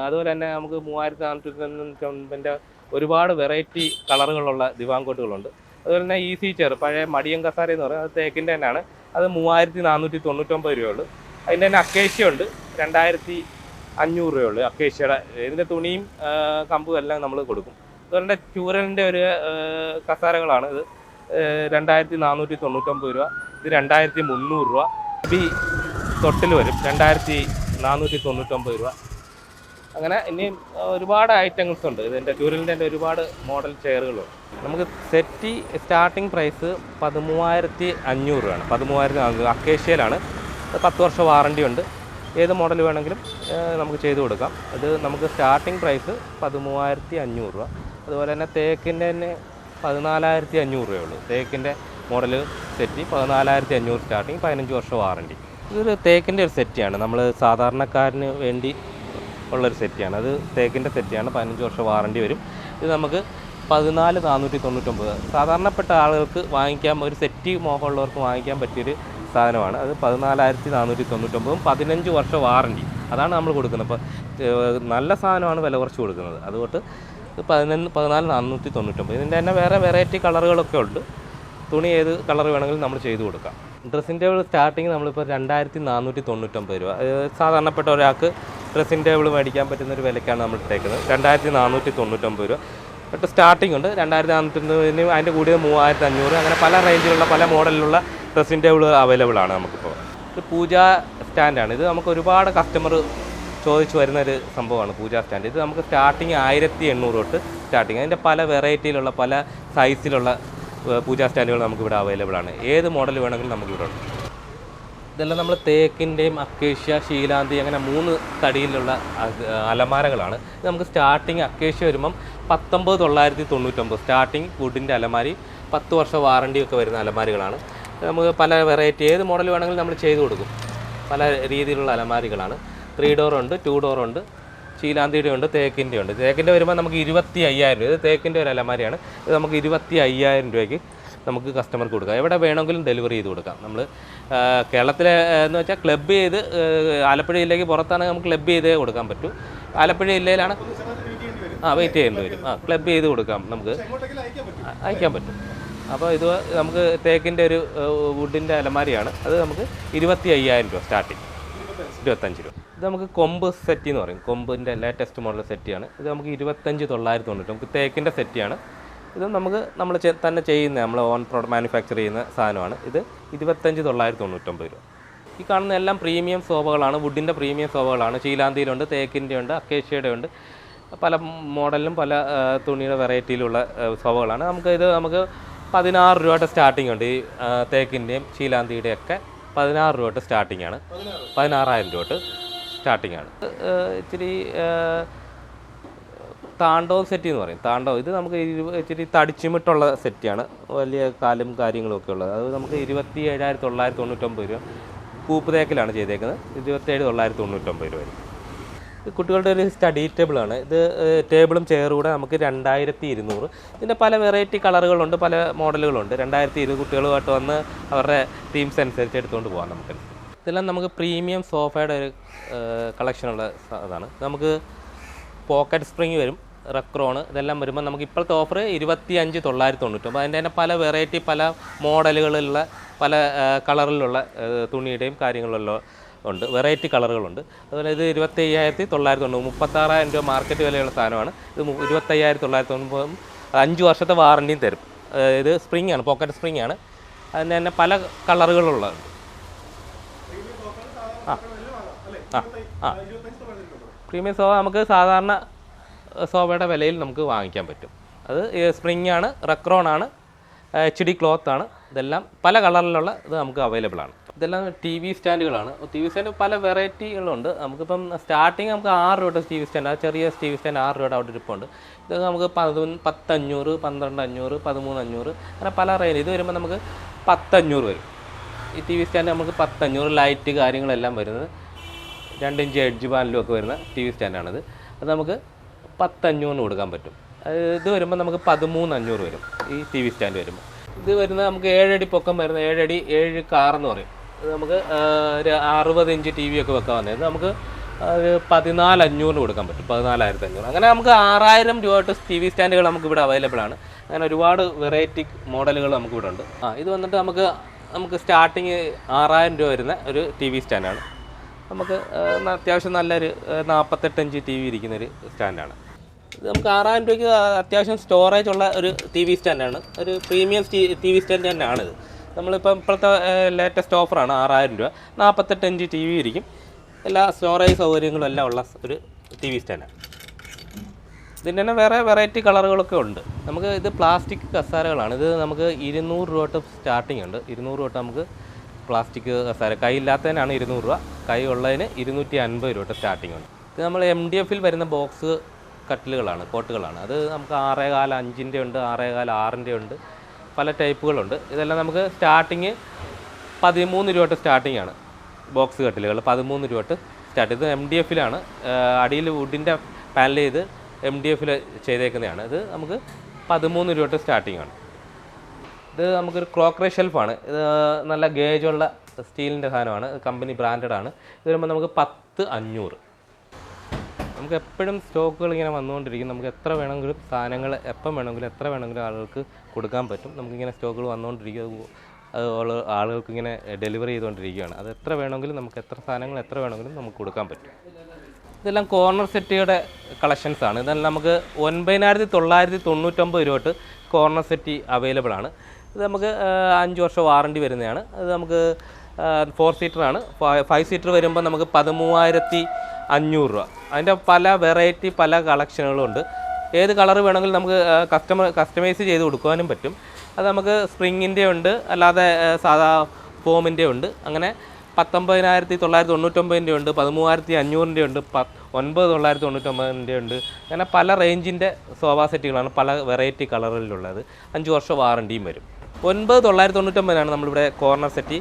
അതുപോലെ തന്നെ നമുക്ക് മൂവായിരത്തി നാനൂറ്റി തൊണ്ണൂറ്റൊമ്പതിന്റെ ഒരുപാട് വെറൈറ്റി കളറുകളുള്ള ദിവാങ്കോട്ടുകളുണ്ട് അതുപോലെ തന്നെ ഈസി ചെയർ പഴയ മടിയം കസാര എന്ന് പറയുന്നത് തേക്കിന്റെ തന്നെയാണ്. അത് മൂവായിരത്തി നാനൂറ്റി തൊണ്ണൂറ്റൊമ്പത് രൂപയുള്ളൂ. അതിന്റെ തന്നെ അക്കേഷ്യ ഉണ്ട്. രണ്ടായിരത്തി അഞ്ഞൂറ് രൂപയുള്ളൂ അക്കേഷ്യയുടെ ഇതിന്റെ തുണിയും കമ്പും എല്ലാം നമ്മൾ കൊടുക്കും. അതുപോലെ തന്നെ ചൂരലിന്റെ ഒരു കസാരകളാണ് ഇത്. രണ്ടായിരത്തി നാനൂറ്റി തൊണ്ണൂറ്റൊമ്പത് രൂപ. ഇത് രണ്ടായിരത്തി മുന്നൂറ് രൂപ. ബി തൊട്ടിൽ വരും. രണ്ടായിരത്തി നാനൂറ്റി തൊണ്ണൂറ്റൊമ്പത് രൂപ. അങ്ങനെ ഇനിയും ഒരുപാട് ഐറ്റംസ് ഉണ്ട്. ഇതിന്റെ ട്യൂറിലിന്റെ തന്നെ ഒരുപാട് മോഡൽ ചെയറുകളുണ്ട്. നമുക്ക് സെറ്റി സ്റ്റാർട്ടിംഗ് പ്രൈസ് പതിമൂവായിരത്തി അഞ്ഞൂറ് രൂപയാണ്. പതിമൂവായിരത്തി നാനൂറ് അക്കേഷ്യയിലാണ്. പത്ത് വർഷം വാറണ്ടി ഉണ്ട്. ഏത് മോഡൽ വേണമെങ്കിലും നമുക്ക് ചെയ്തു കൊടുക്കാം. അത് നമുക്ക് സ്റ്റാർട്ടിംഗ് പ്രൈസ് പതിമൂവായിരത്തി അഞ്ഞൂറ് രൂപ. അതുപോലെ തന്നെ തേക്കിന്റെ തന്നെ പതിനാലായിരത്തി അഞ്ഞൂറ് രൂപയുള്ളൂ തേക്കിന്റെ മോഡൽ സെറ്റി പതിനാലായിരത്തി അഞ്ഞൂറ് സ്റ്റാർട്ടിങ് പതിനഞ്ച് വർഷം വാറണ്ടി ഇതൊരു തേക്കിന്റെ ഒരു സെറ്റിയാണ് നമ്മൾ സാധാരണക്കാരന് വേണ്ടി ഉള്ളൊരു സെറ്റിയാണ് അത് തേക്കിന്റെ സെറ്റിയാണ് പതിനഞ്ച് വർഷം വാറണ്ടി വരും. ഇത് നമുക്ക് പതിനാല് നാനൂറ്റി തൊണ്ണൂറ്റൊമ്പത് സാധാരണപ്പെട്ട ആളുകൾക്ക് വാങ്ങിക്കാൻ ഒരു സെറ്റ് മോഹമുള്ളവർക്ക് വാങ്ങിക്കാൻ പറ്റിയൊരു സാധനമാണ്. അത് പതിനാലായിരത്തി നാനൂറ്റി തൊണ്ണൂറ്റൊമ്പതും പതിനഞ്ച് വർഷം വാറണ്ടി. അതാണ് നമ്മൾ കൊടുക്കുന്നത്. അപ്പോൾ നല്ല സാധനമാണ് വില കുറച്ച് കൊടുക്കുന്നത്. അതുകൊണ്ട് പതിനൊന്ന് പതിനാല് നാനൂറ്റി തൊണ്ണൂറ്റൊമ്പത് ഇതിന്റെ തന്നെ വേറെ വെറൈറ്റി കളറുകളൊക്കെ ഉണ്ട്. തുണി ഏത് കളർ വേണമെങ്കിലും നമ്മൾ ചെയ്തു കൊടുക്കാം. ഡ്രസ്സിന്റെ സ്റ്റാർട്ടിങ് നമ്മളിപ്പോൾ രണ്ടായിരത്തി നാനൂറ്റി തൊണ്ണൂറ്റൊമ്പത് രൂപ സാധാരണപ്പെട്ട ഒരാൾക്ക് ഡ്രസ്സിംഗ് ടേബിൾ മേടിക്കാൻ പറ്റുന്ന ഒരു വിലക്കാണ് നമ്മൾ ഇട്ടേക്കുന്നത്. രണ്ടായിരത്തി നാനൂറ്റി തൊണ്ണൂറ്റൊമ്പത് രൂപ. ബട്ട് സ്റ്റാർട്ടിംഗ് ഉണ്ട്. രണ്ടായിരത്തി നാനൂറ്റി അതിന്റെ കൂടിയത് മൂവായിരത്തി അഞ്ഞൂറ് അങ്ങനെ പല റേഞ്ചിലുള്ള പല മോഡലിലുള്ള ഡ്രസ്സിംഗ് ടേബിൾ അവൈലബിൾ ആണ് നമുക്കിപ്പോൾ. ഇത് പൂജ സ്റ്റാൻഡാണ് ഇത് നമുക്ക് ഒരുപാട് കസ്റ്റമർ ചോദിച്ചു വരുന്ന ഒരു സംഭവമാണ് പൂജ സ്റ്റാൻഡ് ഇത് നമുക്ക് സ്റ്റാർട്ടിങ് ആയിരത്തി എണ്ണൂറ് തൊട്ട് സ്റ്റാർട്ടിങ് അതിന്റെ പല വെറൈറ്റിയിലുള്ള പല സൈസിലുള്ള പൂജാ സ്റ്റാൻഡുകൾ നമുക്കിവിടെ അവൈലബിൾ ആണ്. ഏത് മോഡൽ വേണമെങ്കിലും നമുക്കിവിടെ ഉണ്ട്. ഇതെല്ലാം നമ്മൾ തേക്കിന്റെയും അക്കേഷ്യ ശീലാന്തി അങ്ങനെ മൂന്ന് തടിയിലുള്ള അലമാരകളാണ്. നമുക്ക് സ്റ്റാർട്ടിങ് അക്കേഷ്യ വരുമ്പം പത്തൊമ്പത് തൊള്ളായിരത്തി തൊണ്ണൂറ്റൊമ്പത്. സ്റ്റാർട്ടിങ് വുഡിന്റെ അലമാരി പത്ത് വർഷം വാറണ്ടി ഒക്കെ വരുന്ന അലമാരികളാണ്. നമുക്ക് പല വെറൈറ്റി ഏത് മോഡൽ വേണമെങ്കിലും നമ്മൾ ചെയ്തു കൊടുക്കും. പല രീതിയിലുള്ള അലമാരികളാണ്. ത്രീ ഡോർ ഉണ്ട് ടു ഡോർ ഉണ്ട് ശീലാന്തിയുടെ ഉണ്ട് തേക്കിന്റെ ഉണ്ട്. തേക്കിന്റെ വരുമ്പോൾ നമുക്ക് ഇരുപത്തി അയ്യായിരം രൂപ. ഇത് തേക്കിന്റെ ഒരു അലമാരിയാണ്. ഇത് നമുക്ക് ഇരുപത്തി അയ്യായിരം രൂപയ്ക്ക് നമുക്ക് കസ്റ്റമർക്ക് കൊടുക്കാം. എവിടെ വേണമെങ്കിലും ഡെലിവറി ചെയ്ത് കൊടുക്കാം. നമ്മൾ കേരളത്തിലെ എന്ന് വെച്ചാൽ ക്ലബ് ചെയ്ത് ആലപ്പുഴ ജില്ലയ്ക്ക് പുറത്താണെങ്കിൽ നമുക്ക് ക്ലബ്ബ് ചെയ്തേ കൊടുക്കാൻ പറ്റൂ. ആലപ്പുഴ ജില്ലയിലാണ് ആ വെയിറ്റ് ചെയ്യേണ്ടി വരും. ആ ക്ലബ്ബ് ചെയ്ത് കൊടുക്കാം നമുക്ക്. അയക്കാൻ പറ്റും. അപ്പോൾ ഇത് നമുക്ക് തേക്കിന്റെ ഒരു വുഡിന്റെ അലമാരിയാണ്. അത് നമുക്ക് ഇരുപത്തി അയ്യായിരം രൂപ സ്റ്റാർട്ടിങ് ഇരുപത്തഞ്ച് രൂപ. ഇത് നമുക്ക് കൊമ്പ് സെറ്റ് എന്ന് പറയും. കൊമ്പിന്റെ ലേറ്റസ്റ്റ് മോഡൽ സെറ്റിയാണ് ഇത് നമുക്ക് ഇരുപത്തഞ്ച് തൊള്ളായിരത്തി തൊണ്ണൂറ്റി നമുക്ക് തേക്കിന്റെ സെറ്റിയാണ് ഇത് നമുക്ക് നമ്മൾ തന്നെ ചെയ്യുന്ന നമ്മൾ ഓൺ പ്രോഡക്റ്റ് മാനുഫാക്ചർ ചെയ്യുന്ന സാധനമാണ്. ഇത് ഇരുപത്തഞ്ച് തൊള്ളായിരത്തി തൊണ്ണൂറ്റൊമ്പത് രൂപ. ഈ കാണുന്ന എല്ലാം പ്രീമിയം സോഫകളാണ് വുഡിന്റെ പ്രീമിയം സോഫകളാണ് ശീലാന്തിയിലുണ്ട് തേക്കിന്റെ ഉണ്ട് അക്കേഷ്യയുടെ ഉണ്ട്. പല മോഡലിലും പല തുണിയുടെ വെറൈറ്റിയിലുള്ള സോഫകളാണ് നമുക്ക് ഇത് നമുക്ക് പതിനാറ് രൂപയുടെ സ്റ്റാർട്ടിംഗ് ഉണ്ട്. ഈ തേക്കിന്റെയും ശീലാന്തിയുടെയും ഒക്കെ പതിനാറ് രൂപ തൊട്ട് സ്റ്റാർട്ടിംഗ് ആണ്. പതിനാറായിരം രൂപ തൊട്ട് സ്റ്റാർട്ടിംഗ് ആണ്. ഇച്ചിരി താണ്ടവ് സെറ്റ് എന്ന് പറയും. താണ്ടോ. ഇത് നമുക്ക് ഇച്ചിരി തടിച്ചുമിട്ടുള്ള സെറ്റാണ് വലിയ കാലും കാര്യങ്ങളും ഒക്കെ ഉള്ളത്. അത് നമുക്ക് ഇരുപത്തി ഏഴായിരത്തി തൊള്ളായിരത്തി തൊണ്ണൂറ്റൊമ്പത് രൂപ. കൂപ്പ് തേക്കിലാണ് ചെയ്തേക്കുന്നത് ഇരുപത്തേഴ് തൊള്ളായിരത്തി തൊണ്ണൂറ്റൊമ്പത് രൂപ കുട്ടികളുടെ ഒരു സ്റ്റഡി ടേബിളാണ് ഇത് ടേബിളും ചെയറും കൂടെ നമുക്ക് രണ്ടായിരത്തി ഇരുന്നൂറ് ഇതിന്റെ പല വെറൈറ്റി കളറുകളുണ്ട് പല മോഡലുകളുണ്ട് രണ്ടായിരത്തി ഇരുപത് കുട്ടികളുമായിട്ട് വന്ന് അവരുടെ തീംസ് അനുസരിച്ച് എടുത്തുകൊണ്ട് പോകാം നമുക്ക്. ഇതെല്ലാം നമുക്ക് പ്രീമിയം സോഫയുടെ ഒരു കളക്ഷനുള്ള ഇതാണ്. നമുക്ക് പോക്കറ്റ് സ്പ്രിങ് വരും. റെക്രോണ് ഇതെല്ലാം വരുമ്പോൾ നമുക്ക് ഇപ്പോഴത്തെ ഓഫർ ഇരുപത്തി അഞ്ച് തൊള്ളായിരത്തി തൊണ്ണൂറ്റൊമ്പത് അതിന്റെ തന്നെ പല വെറൈറ്റി പല മോഡലുകളിലുള്ള പല കളറിലുള്ള തുണിയുടെയും കാര്യങ്ങളുള്ള ഉണ്ട്. വെറൈറ്റി കളറുകളുണ്ട്. അതുപോലെ ഇത് ഇരുപത്തി അയ്യായിരത്തി തൊള്ളായിരത്തി തൊണ്ണൂറ് മുപ്പത്താറായിരം രൂപ മാർക്കറ്റ് വിലയുള്ള സാധനമാണ്. ഇത് ഇരുപത്തി അയ്യായിരത്തി തൊള്ളായിരത്തി തൊണ്ണൂറ് അഞ്ച് വർഷത്തെ വാറണ്ടിയും തരും. ഇത് സ്പ്രിങ് ആണ് പോക്കറ്റ് സ്പ്രിംഗ് ആണ്. അതിന്റെ തന്നെ പല കളറുകളുള്ളത് ആ ആ ആ. പ്രീമിയം സോഫ നമുക്ക് സാധാരണ സോഫയുടെ വിലയിൽ നമുക്ക് വാങ്ങിക്കാൻ പറ്റും. അത് സ്പ്രിംഗ് ആണ് റെക്രോൺ ആണ് എച്ച് ഡി ക്ലോത്ത് ആണ് ഇതെല്ലാം പല കളറിലുള്ള ഇത് നമുക്ക് അവൈലബിൾ ആണ്. ഇതെല്ലാം ടി വി സ്റ്റാൻഡുകളാണ്. ടി വി സ്റ്റാൻഡ് പല വെറൈറ്റികളുണ്ട്. നമുക്കിപ്പം സ്റ്റാർട്ടിങ് നമുക്ക് ആറ് രൂപയുടെ ടി വി സ്റ്റാൻഡ് ആ ചെറിയ ടി വി സ്റ്റാൻഡ് ആറ് രൂപയുടെ അവിടെ ഇരിപ്പുണ്ട്. ഇത് നമുക്ക് പതിനൊന്ന് പത്തഞ്ഞൂറ് പന്ത്രണ്ട് അഞ്ഞൂറ് പതിമൂന്ന് അഞ്ഞൂറ് അങ്ങനെ പല റേഞ്ച് ഇത് വരുമ്പോൾ നമുക്ക് പത്തഞ്ഞൂറ് വരും. ഈ ടി വി സ്റ്റാൻഡ് നമുക്ക് പത്തഞ്ഞൂറ് ലൈറ്റ് കാര്യങ്ങളെല്ലാം വരുന്നത്. രണ്ട് ഇഞ്ച് എഡ്ജ് പാനലും ഒക്കെ വരുന്ന ടി വി സ്റ്റാൻഡാണിത്. അത് നമുക്ക് പത്തഞ്ഞൂറിന് കൊടുക്കാൻ പറ്റും. ഇത് വരുമ്പോൾ നമുക്ക് പതിമൂന്ന് അഞ്ഞൂറ് വരും. ഈ ടി വി സ്റ്റാൻഡ് വരുമ്പോൾ ഇത് വരുന്ന നമുക്ക് ഏഴടി പൊക്കം വരുന്ന ഏഴടി ഏഴ് കാറെന്ന് പറയും. ഇത് നമുക്ക് ഒരു അറുപത് ഇഞ്ച് ടി വി ഒക്കെ വെക്കാൻ വന്നത് നമുക്ക് ഒരു പതിനാല് അഞ്ഞൂറിന് കൊടുക്കാൻ പറ്റും. പതിനാലായിരത്തി അഞ്ഞൂറ് അങ്ങനെ നമുക്ക് ആറായിരം രൂപ തൊട്ട് ടി വി സ്റ്റാൻഡുകൾ നമുക്ക് ഇവിടെ അവൈലബിൾ ആണ്. അങ്ങനെ ഒരുപാട് വെറൈറ്റി മോഡലുകൾ നമുക്ക് ഇവിടെ ഉണ്ട്. ആ ഇത് വന്നിട്ട് നമുക്ക് നമുക്ക് സ്റ്റാർട്ടിങ് ആറായിരം രൂപ വരുന്ന ഒരു ടി വി സ്റ്റാൻഡാണ് നമുക്ക് അത്യാവശ്യം നല്ലൊരു നാൽപ്പത്തെട്ട് ഇഞ്ച് ടി വി ഇരിക്കുന്നൊരു സ്റ്റാൻഡാണ് നമുക്ക് ആറായിരം രൂപയ്ക്ക് അത്യാവശ്യം സ്റ്റോറേജ് ഉള്ള ഒരു ടി വി സ്റ്റാൻഡാണ് ഒരു പ്രീമിയം ടി വി സ്റ്റാൻഡ് തന്നെയാണ് ഇത്. നമ്മളിപ്പം ഇപ്പോഴത്തെ ലേറ്റസ്റ്റ് ഓഫറാണ് ആറായിരം രൂപ. നാൽപ്പത്തെട്ട് ഇഞ്ച് ടി വി ഇരിക്കും. എല്ലാ സ്റ്റോറേജ് സൗകര്യങ്ങളും എല്ലാം ഉള്ള ഒരു ടി വി സ്റ്റാൻഡാണ് ഇതിന്റെ തന്നെ വേറെ വെറൈറ്റി കളറുകളൊക്കെ ഉണ്ട്. നമുക്ക് ഇത് പ്ലാസ്റ്റിക് കസാരകളാണ്. ഇത് നമുക്ക് ഇരുന്നൂറ് രൂപ തൊട്ട് സ്റ്റാർട്ടിംഗ് ഉണ്ട്. ഇരുന്നൂറ് രൂപ നമുക്ക് പ്ലാസ്റ്റിക് കസാര. കൈ ഇല്ലാത്തതിനാണ് ഇരുന്നൂറ് രൂപ. കൈ ഉള്ളതിന് ഇരുന്നൂറ്റി അൻപത് രൂപ സ്റ്റാർട്ടിംഗ് ഉണ്ട്. ഇത് നമ്മൾ എം ഡി എഫിൽ വരുന്ന ബോക്സ് കട്ടിലുകളാണ് കോട്ടുകളാണ്. അത് നമുക്ക് ആറേകാൽ അഞ്ചിന്റെ ഉണ്ട് ആറേകാൽ ആറിന്റെ ഉണ്ട് പല ടൈപ്പുകളുണ്ട്. ഇതെല്ലാം നമുക്ക് സ്റ്റാർട്ടിങ് പതിമൂന്ന് രൂപ തൊട്ട് സ്റ്റാർട്ടിംഗ് ആണ്. ബോക്സ് കട്ടിലുകൾ പതിമൂന്ന് രൂപ തൊട്ട് സ്റ്റാർട്ട്. ഇത് എം ഡി എഫിലാണ് അടിയിൽ വുഡിന്റെ പാനൽ ചെയ്ത് എം ഡി എഫിൽ ചെയ്തേക്കുന്നതാണ്. ഇത് നമുക്ക് പതിമൂന്ന് രൂപ തൊട്ട് സ്റ്റാർട്ടിംഗ് ആണ്. ഇത് നമുക്കൊരു ക്രോക്കറി ഷെൽഫാണ് ഇത് നല്ല ഗേജുള്ള സ്റ്റീലിന്റെ സാധനമാണ്. കമ്പനി ബ്രാൻഡഡ് ആണ്. ഇത് വരുമ്പോൾ നമുക്ക് പത്ത് അഞ്ഞൂറ്. നമുക്ക് എപ്പോഴും സ്റ്റോക്കുകൾ ഇങ്ങനെ വന്നുകൊണ്ടിരിക്കും. നമുക്ക് എത്ര വേണമെങ്കിലും സാധനങ്ങൾ എപ്പം വേണമെങ്കിലും എത്ര വേണമെങ്കിലും ആളുകൾക്ക് കൊടുക്കാൻ പറ്റും. നമുക്കിങ്ങനെ സ്റ്റോക്കുകൾ വന്നുകൊണ്ടിരിക്കും അത് ആളുകൾക്ക് ഇങ്ങനെ ഡെലിവറി ചെയ്തുകൊണ്ടിരിക്കുകയാണ്. അത് എത്ര വേണമെങ്കിലും നമുക്ക് എത്ര സാധനങ്ങൾ എത്ര വേണമെങ്കിലും നമുക്ക് കൊടുക്കാൻ പറ്റും. ഇതെല്ലാം കോർണർ സെറ്റിയുടെ കളക്ഷൻസ് ആണ്. ഇതെല്ലാം നമുക്ക് ഒൻപതിനായിരത്തി തൊള്ളായിരത്തി തൊണ്ണൂറ്റൊമ്പത് രൂപ തൊട്ട് കോർണർ സെറ്റി അവൈലബിൾ ആണ്. ഇത് നമുക്ക് അഞ്ച് വർഷം വാറണ്ടി വരുന്നതാണ്. അത് നമുക്ക് ഫോർ ആണ്. ഫൈവ് സീറ്റർ വരുമ്പോൾ നമുക്ക് പതിമൂവായിരത്തി അഞ്ഞൂറ് രൂപ. അതിന്റെ പല വെറൈറ്റി പല കളക്ഷനുകളും ഉണ്ട് ഏത് കളർ വേണമെങ്കിലും നമുക്ക് കസ്റ്റമർ കസ്റ്റമൈസ് ചെയ്ത് കൊടുക്കുവാനും പറ്റും. അത് നമുക്ക് സ്പ്രിങ്ങിന്റെ ഉണ്ട് അല്ലാതെ സാധാ ഫോമിന്റെ ഉണ്ട്. അങ്ങനെ പത്തൊമ്പതിനായിരത്തി തൊള്ളായിരത്തി തൊണ്ണൂറ്റൊമ്പതിന്റെ ഉണ്ട് പതിമൂവായിരത്തി അഞ്ഞൂറിന്റെ ഉണ്ട് പ ഒൻപത് തൊള്ളായിരത്തി തൊണ്ണൂറ്റൊമ്പതിന്റെ ഉണ്ട്. അങ്ങനെ പല റേഞ്ചിന്റെ സോഫ സെറ്റുകളാണ് പല വെറൈറ്റി കളറിലുള്ളത്. അഞ്ച് വർഷം വാറണ്ടിയും വരും. ഒൻപത് തൊള്ളായിരത്തി തൊണ്ണൂറ്റൊമ്പതിനാണ് നമ്മളിവിടെ കോർണർ സെറ്റി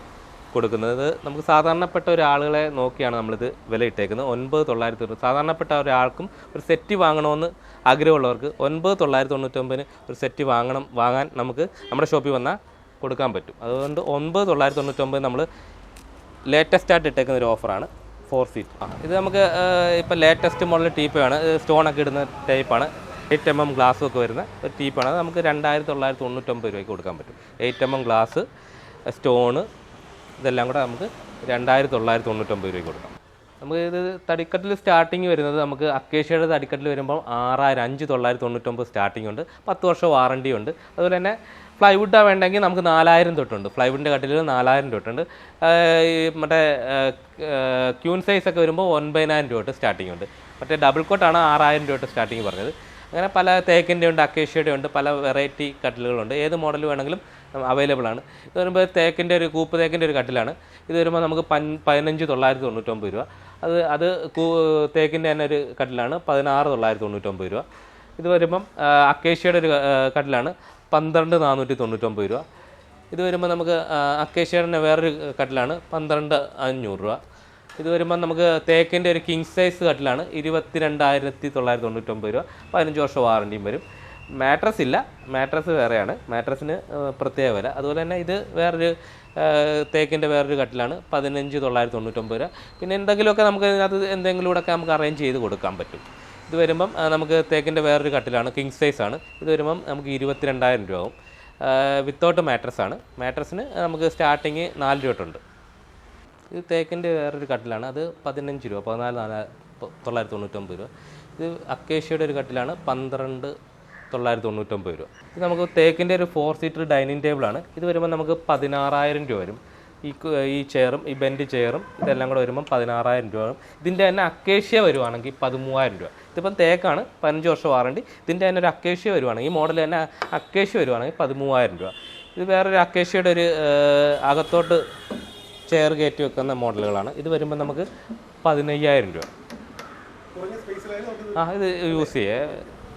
കൊടുക്കുന്നത്. നമുക്ക് സാധാരണപ്പെട്ട ഒരാളുകളെ നോക്കിയാണ് നമ്മളിത് വില ഇട്ടേക്കുന്നത് ഒൻപത് തൊള്ളായിരത്തി തൊണ്ണൂറ് സാധാരണപ്പെട്ട ഒരാൾക്കും ഒരു സെറ്റ് വാങ്ങണമെന്ന് ആഗ്രഹമുള്ളവർക്ക് ഒൻപത് തൊള്ളായിരത്തി തൊണ്ണൂറ്റൊമ്പതിന് ഒരു സെറ്റ് വാങ്ങണം വാങ്ങാൻ നമുക്ക് നമ്മുടെ ഷോപ്പിൽ വന്നാൽ കൊടുക്കാൻ പറ്റും. അതുകൊണ്ട് ഒൻപത് തൊള്ളായിരത്തി തൊണ്ണൂറ്റൊമ്പത് നമ്മൾ ലേറ്റസ്റ്റ് ആയിട്ട് ഇട്ടേക്കുന്ന ഒരു ഓഫറാണ്. ഫോർ സീറ്റ് ഇത് നമുക്ക് ഇപ്പോൾ ലേറ്റസ്റ്റ് മോഡൽ ടീപ്പാണ് സ്റ്റോണൊക്കെ ഇടുന്ന ടൈപ്പാണ് എയ്റ്റ് എം എം ഗ്ലാസ്സും ഒക്കെ വരുന്ന ഒരു ടീപ്പാണ് അത് നമുക്ക് രണ്ടായിരത്തി തൊള്ളായിരത്തി തൊണ്ണൂറ്റൊമ്പത് രൂപയ്ക്ക് കൊടുക്കാൻ പറ്റും. Eight M M glass stone ഇതെല്ലാം കൂടെ നമുക്ക് രണ്ടായിരത്തി തൊള്ളായിരത്തി തൊണ്ണൂറ്റൊമ്പത് രൂപയ്ക്ക് കൊടുക്കാം. നമുക്ക് ഇത് തടിക്കട്ടിൽ സ്റ്റാർട്ടിങ് വരുന്നത് നമുക്ക് അക്കേഷ്യയുടെ തടിക്കട്ടിൽ വരുമ്പോൾ ആറായിരം അഞ്ച് തൊള്ളായിരത്തി തൊണ്ണൂറ്റൊമ്പത് സ്റ്റാർട്ടിംഗ് ഉണ്ട് പത്ത് വർഷം വാറണ്ടി ഉണ്ട്. അതുപോലെ തന്നെ ഫ്ലൈവുഡാണ് വേണ്ടെങ്കിൽ നമുക്ക് നാലായിരം തൊട്ടുണ്ട്. ഫ്ലൈവുഡിന്റെ കട്ടിലിൽ നാലായിരം തൊട്ടുണ്ട്. മറ്റേ ക്യൂൺ സൈസ് ഒക്കെ വരുമ്പോൾ ഒൻപതിനായിരം രൂപ തൊട്ട് സ്റ്റാർട്ടിംഗ് ഉണ്ട്. മറ്റേ ഡബിൾ കോട്ടാണ് ആറായിരം രൂപ തൊട്ട് സ്റ്റാർട്ടിംഗ് പറഞ്ഞത്. അങ്ങനെ പല തേക്കിന്റെ ഉണ്ട് അക്കേഷ്യയുടെ ഉണ്ട് പല വെറൈറ്റി കട്ടിലുകളുണ്ട്. ഏത് മോഡൽ വേണമെങ്കിലും അവൈലബിൾ ആണ്. ഇത് വരുമ്പോൾ തേക്കിന്റെ ഒരു കൂപ്പ് തേക്കിന്റെ ഒരു കട്ടിലാണ്. ഇത് വരുമ്പോൾ നമുക്ക് പൻ പതിനഞ്ച് തൊള്ളായിരത്തി തൊണ്ണൂറ്റൊമ്പത് രൂപ. അത് അത് കൂ തേക്കിന്റെ തന്നെ ഒരു കട്ടിലാണ്. പതിനാറ് തൊള്ളായിരത്തി തൊണ്ണൂറ്റൊമ്പത് രൂപ. ഇത് വരുമ്പം അക്കേഷ്യയുടെ ഒരു കട്ടിലാണ്. പന്ത്രണ്ട് നാനൂറ്റി തൊണ്ണൂറ്റൊമ്പത് രൂപ. ഇത് വരുമ്പോൾ നമുക്ക് അക്കേഷ്യയുടെ വേറൊരു കട്ടിലാണ്. പന്ത്രണ്ട് അഞ്ഞൂറ് രൂപ. ഇത് വരുമ്പോൾ നമുക്ക് തേക്കിന്റെ ഒരു കിങ് സൈസ് കട്ടിലാണ്. ഇരുപത്തി രണ്ടായിരത്തി തൊള്ളായിരത്തി തൊണ്ണൂറ്റൊമ്പത് രൂപ. പതിനഞ്ച് വർഷം വാറണ്ടിയും വരും. മാട്രസ് ഇല്ല. മാട്രസ് വേറെയാണ്. മാട്രസിന് പ്രത്യേക വില. അതുപോലെ തന്നെ ഇത് വേറൊരു തേക്കിന്റെ വേറൊരു കട്ടിലാണ്. പതിനഞ്ച് തൊള്ളായിരത്തി തൊണ്ണൂറ്റൊമ്പത് രൂപ. പിന്നെ എന്തെങ്കിലുമൊക്കെ നമുക്ക് ഇതിനകത്ത് എന്തെങ്കിലും കൂടെ നമുക്ക് അറേഞ്ച് ചെയ്ത് കൊടുക്കാൻ പറ്റും. ഇത് വരുമ്പം നമുക്ക് തേക്കിന്റെ വേറൊരു കട്ടിലാണ്. കിങ് സൈസ് ആണ്. ഇത് വരുമ്പം നമുക്ക് ഇരുപത്തി രണ്ടായിരം രൂപ ആവും. വിത്തൗട്ട് മാട്രസ് ആണ്. മാട്രസിന് നമുക്ക് സ്റ്റാർട്ടിങ് നാല് രൂപ തൊട്ടുണ്ട്. ഇത് തേക്കിന്റെ വേറൊരു കട്ടിലാണ്. അത് പതിനഞ്ച് രൂപ പതിനാല് നാല് തൊള്ളായിരത്തി തൊണ്ണൂറ്റൊമ്പത് രൂപ. ഇത് അക്കേഷ്യയുടെ ഒരു കട്ടിലാണ്. പന്ത്രണ്ട് തൊള്ളായിരത്തി തൊണ്ണൂറ്റൊമ്പത് രൂപ. ഇത് നമുക്ക് തേക്കിന്റെ ഒരു ഫോർ സീറ്റർ ഡൈനിങ് ടേബിളാണ് ഇത് വരുമ്പോൾ നമുക്ക് പതിനാറായിരം രൂപ വരും. ഈ ഈ ചെയറും ഈ ബെൻഡ് ചെയറും ഇതെല്ലാം കൂടെ വരുമ്പം പതിനാറായിരം രൂപ വരും. ഇതിന്റെ തന്നെ അക്കേഷ്യ വരുവാണെങ്കിൽ പതിമൂവായിരം രൂപ. ഇതിപ്പം തേക്കാണ് പതിനഞ്ച് വർഷം വാറണ്ടി ഇതിന്റെ തന്നെ ഒരു അക്കേഷ്യ വരുവാണെങ്കിൽ ഈ മോഡൽ തന്നെ അക്കേഷ്യ വരുവാണെങ്കിൽ പതിമൂവായിരം രൂപ. ഇത് വേറൊരു അക്കേഷ്യയുടെ ഒരു അകത്തോട്ട് ചെയർ കയറ്റി വെക്കുന്ന മോഡലുകളാണ് ഇത് വരുമ്പോൾ നമുക്ക് പതിനയ്യായിരം രൂപ. ആ ഇത് യൂസ് ചെയ്യേ.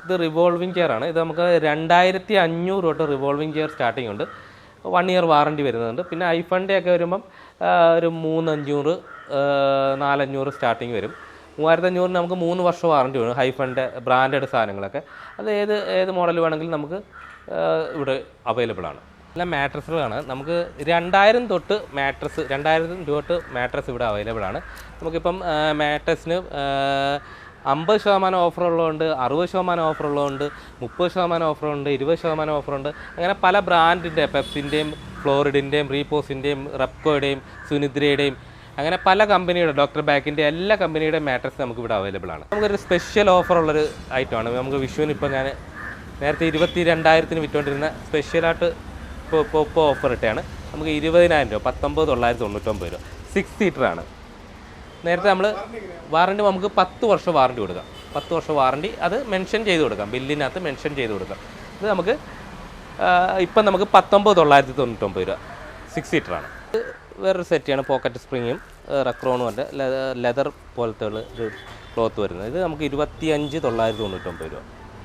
ഇത് റിവോൾവിംഗ് ചെയർ ആണ്. ഇത് നമുക്ക് രണ്ടായിരത്തി അഞ്ഞൂറ് തൊട്ട് റിവോൾവിംഗ് ചെയർ സ്റ്റാർട്ടിംഗ് ഉണ്ട്. വൺ ഇയർ വാറണ്ടി വരുന്നുണ്ട്. പിന്നെ ഐഫണിന്റെ ഒക്കെ വരുമ്പം ഒരു മൂന്നഞ്ഞൂറ് നാലഞ്ഞൂറ് സ്റ്റാർട്ടിങ് വരും. മൂവായിരത്തി അഞ്ഞൂറിന് നമുക്ക് മൂന്ന് വർഷം വാറണ്ടി വരും. ഹൈഫണിന്റെ ബ്രാൻഡഡ് സാധനങ്ങളൊക്കെ. അത് ഏത് ഏത് മോഡൽ വേണമെങ്കിലും നമുക്ക് ഇവിടെ അവൈലബിൾ ആണ്. എല്ലാം മാട്രസുകളാണ് നമുക്ക് രണ്ടായിരം തൊട്ട് മാട്രസ് രണ്ടായിരം തൊട്ട് മാട്രസ് ഇവിടെ അവൈലബിൾ ആണ്. നമുക്കിപ്പം മാട്രസിന് അമ്പത് ശതമാനം ഓഫർ ഉള്ളതുകൊണ്ട് അറുപത് ശതമാനം ഓഫർ ഉള്ളതുകൊണ്ട് മുപ്പത് ശതമാനം ഓഫറുണ്ട് ഇരുപത് ശതമാനം ഓഫറുണ്ട് അങ്ങനെ പല ബ്രാൻഡിന്റെ പെപ്സിന്റെയും ഫ്ലോറിഡിന്റെയും റീപോസിന്റെയും റെപ്കോയുടെയും സുനിദ്രയുടെയും അങ്ങനെ പല കമ്പനിയുടെ ഡോക്ടർ ബാക്കിന്റെ എല്ലാ കമ്പനിയുടെയും മാട്രസ് നമുക്ക് ഇവിടെ അവൈലബിൾ ആണ്. നമുക്കൊരു സ്പെഷ്യൽ ഓഫർ ഉള്ളൊരു ഐറ്റമാണ് നമുക്ക് വിഷുവിന് ഇപ്പോൾ ഞാൻ നേരത്തെ ഇരുപത്തി രണ്ടായിരത്തിന് വിറ്റുകൊണ്ടിരുന്ന സ്പെഷ്യലായിട്ട് ഇപ്പോൾ ഇപ്പോൾ ഇപ്പോൾ ഓഫർ ഇട്ടാണ് നമുക്ക് ഇരുപതിനായിരം രൂപ പത്തൊമ്പത് തൊള്ളായിരത്തി തൊണ്ണൂറ്റൊമ്പത് രൂപ. സിക്സ് സീറ്ററാണ് നേരത്തെ നമ്മൾ വാറണ്ടി നമുക്ക് പത്ത് വർഷം വാറണ്ടി കൊടുക്കാം. പത്ത് വർഷം വാറണ്ടി അത് മെൻഷൻ ചെയ്ത് കൊടുക്കാം. ബില്ലിനകത്ത് മെൻഷൻ ചെയ്ത് കൊടുക്കാം. ഇത് നമുക്ക് ഇപ്പം നമുക്ക് പത്തൊമ്പത് തൊള്ളായിരത്തി തൊണ്ണൂറ്റൊമ്പത് രൂപ. സിക്സ് സീറ്ററാണ് ഇത് വേറൊരു സെറ്റാണ് പോക്കറ്റ് സ്പ്രിങ്ങും റക്രോണും ഉണ്ട്. ലെതർ പോലത്തെ ഒരു ക്ലോത്ത് വരുന്നത്. ഇത് നമുക്ക് ഇരുപത്തി അഞ്ച് തൊള്ളായിരത്തി തൊണ്ണൂറ്റൊമ്പത് രൂപ.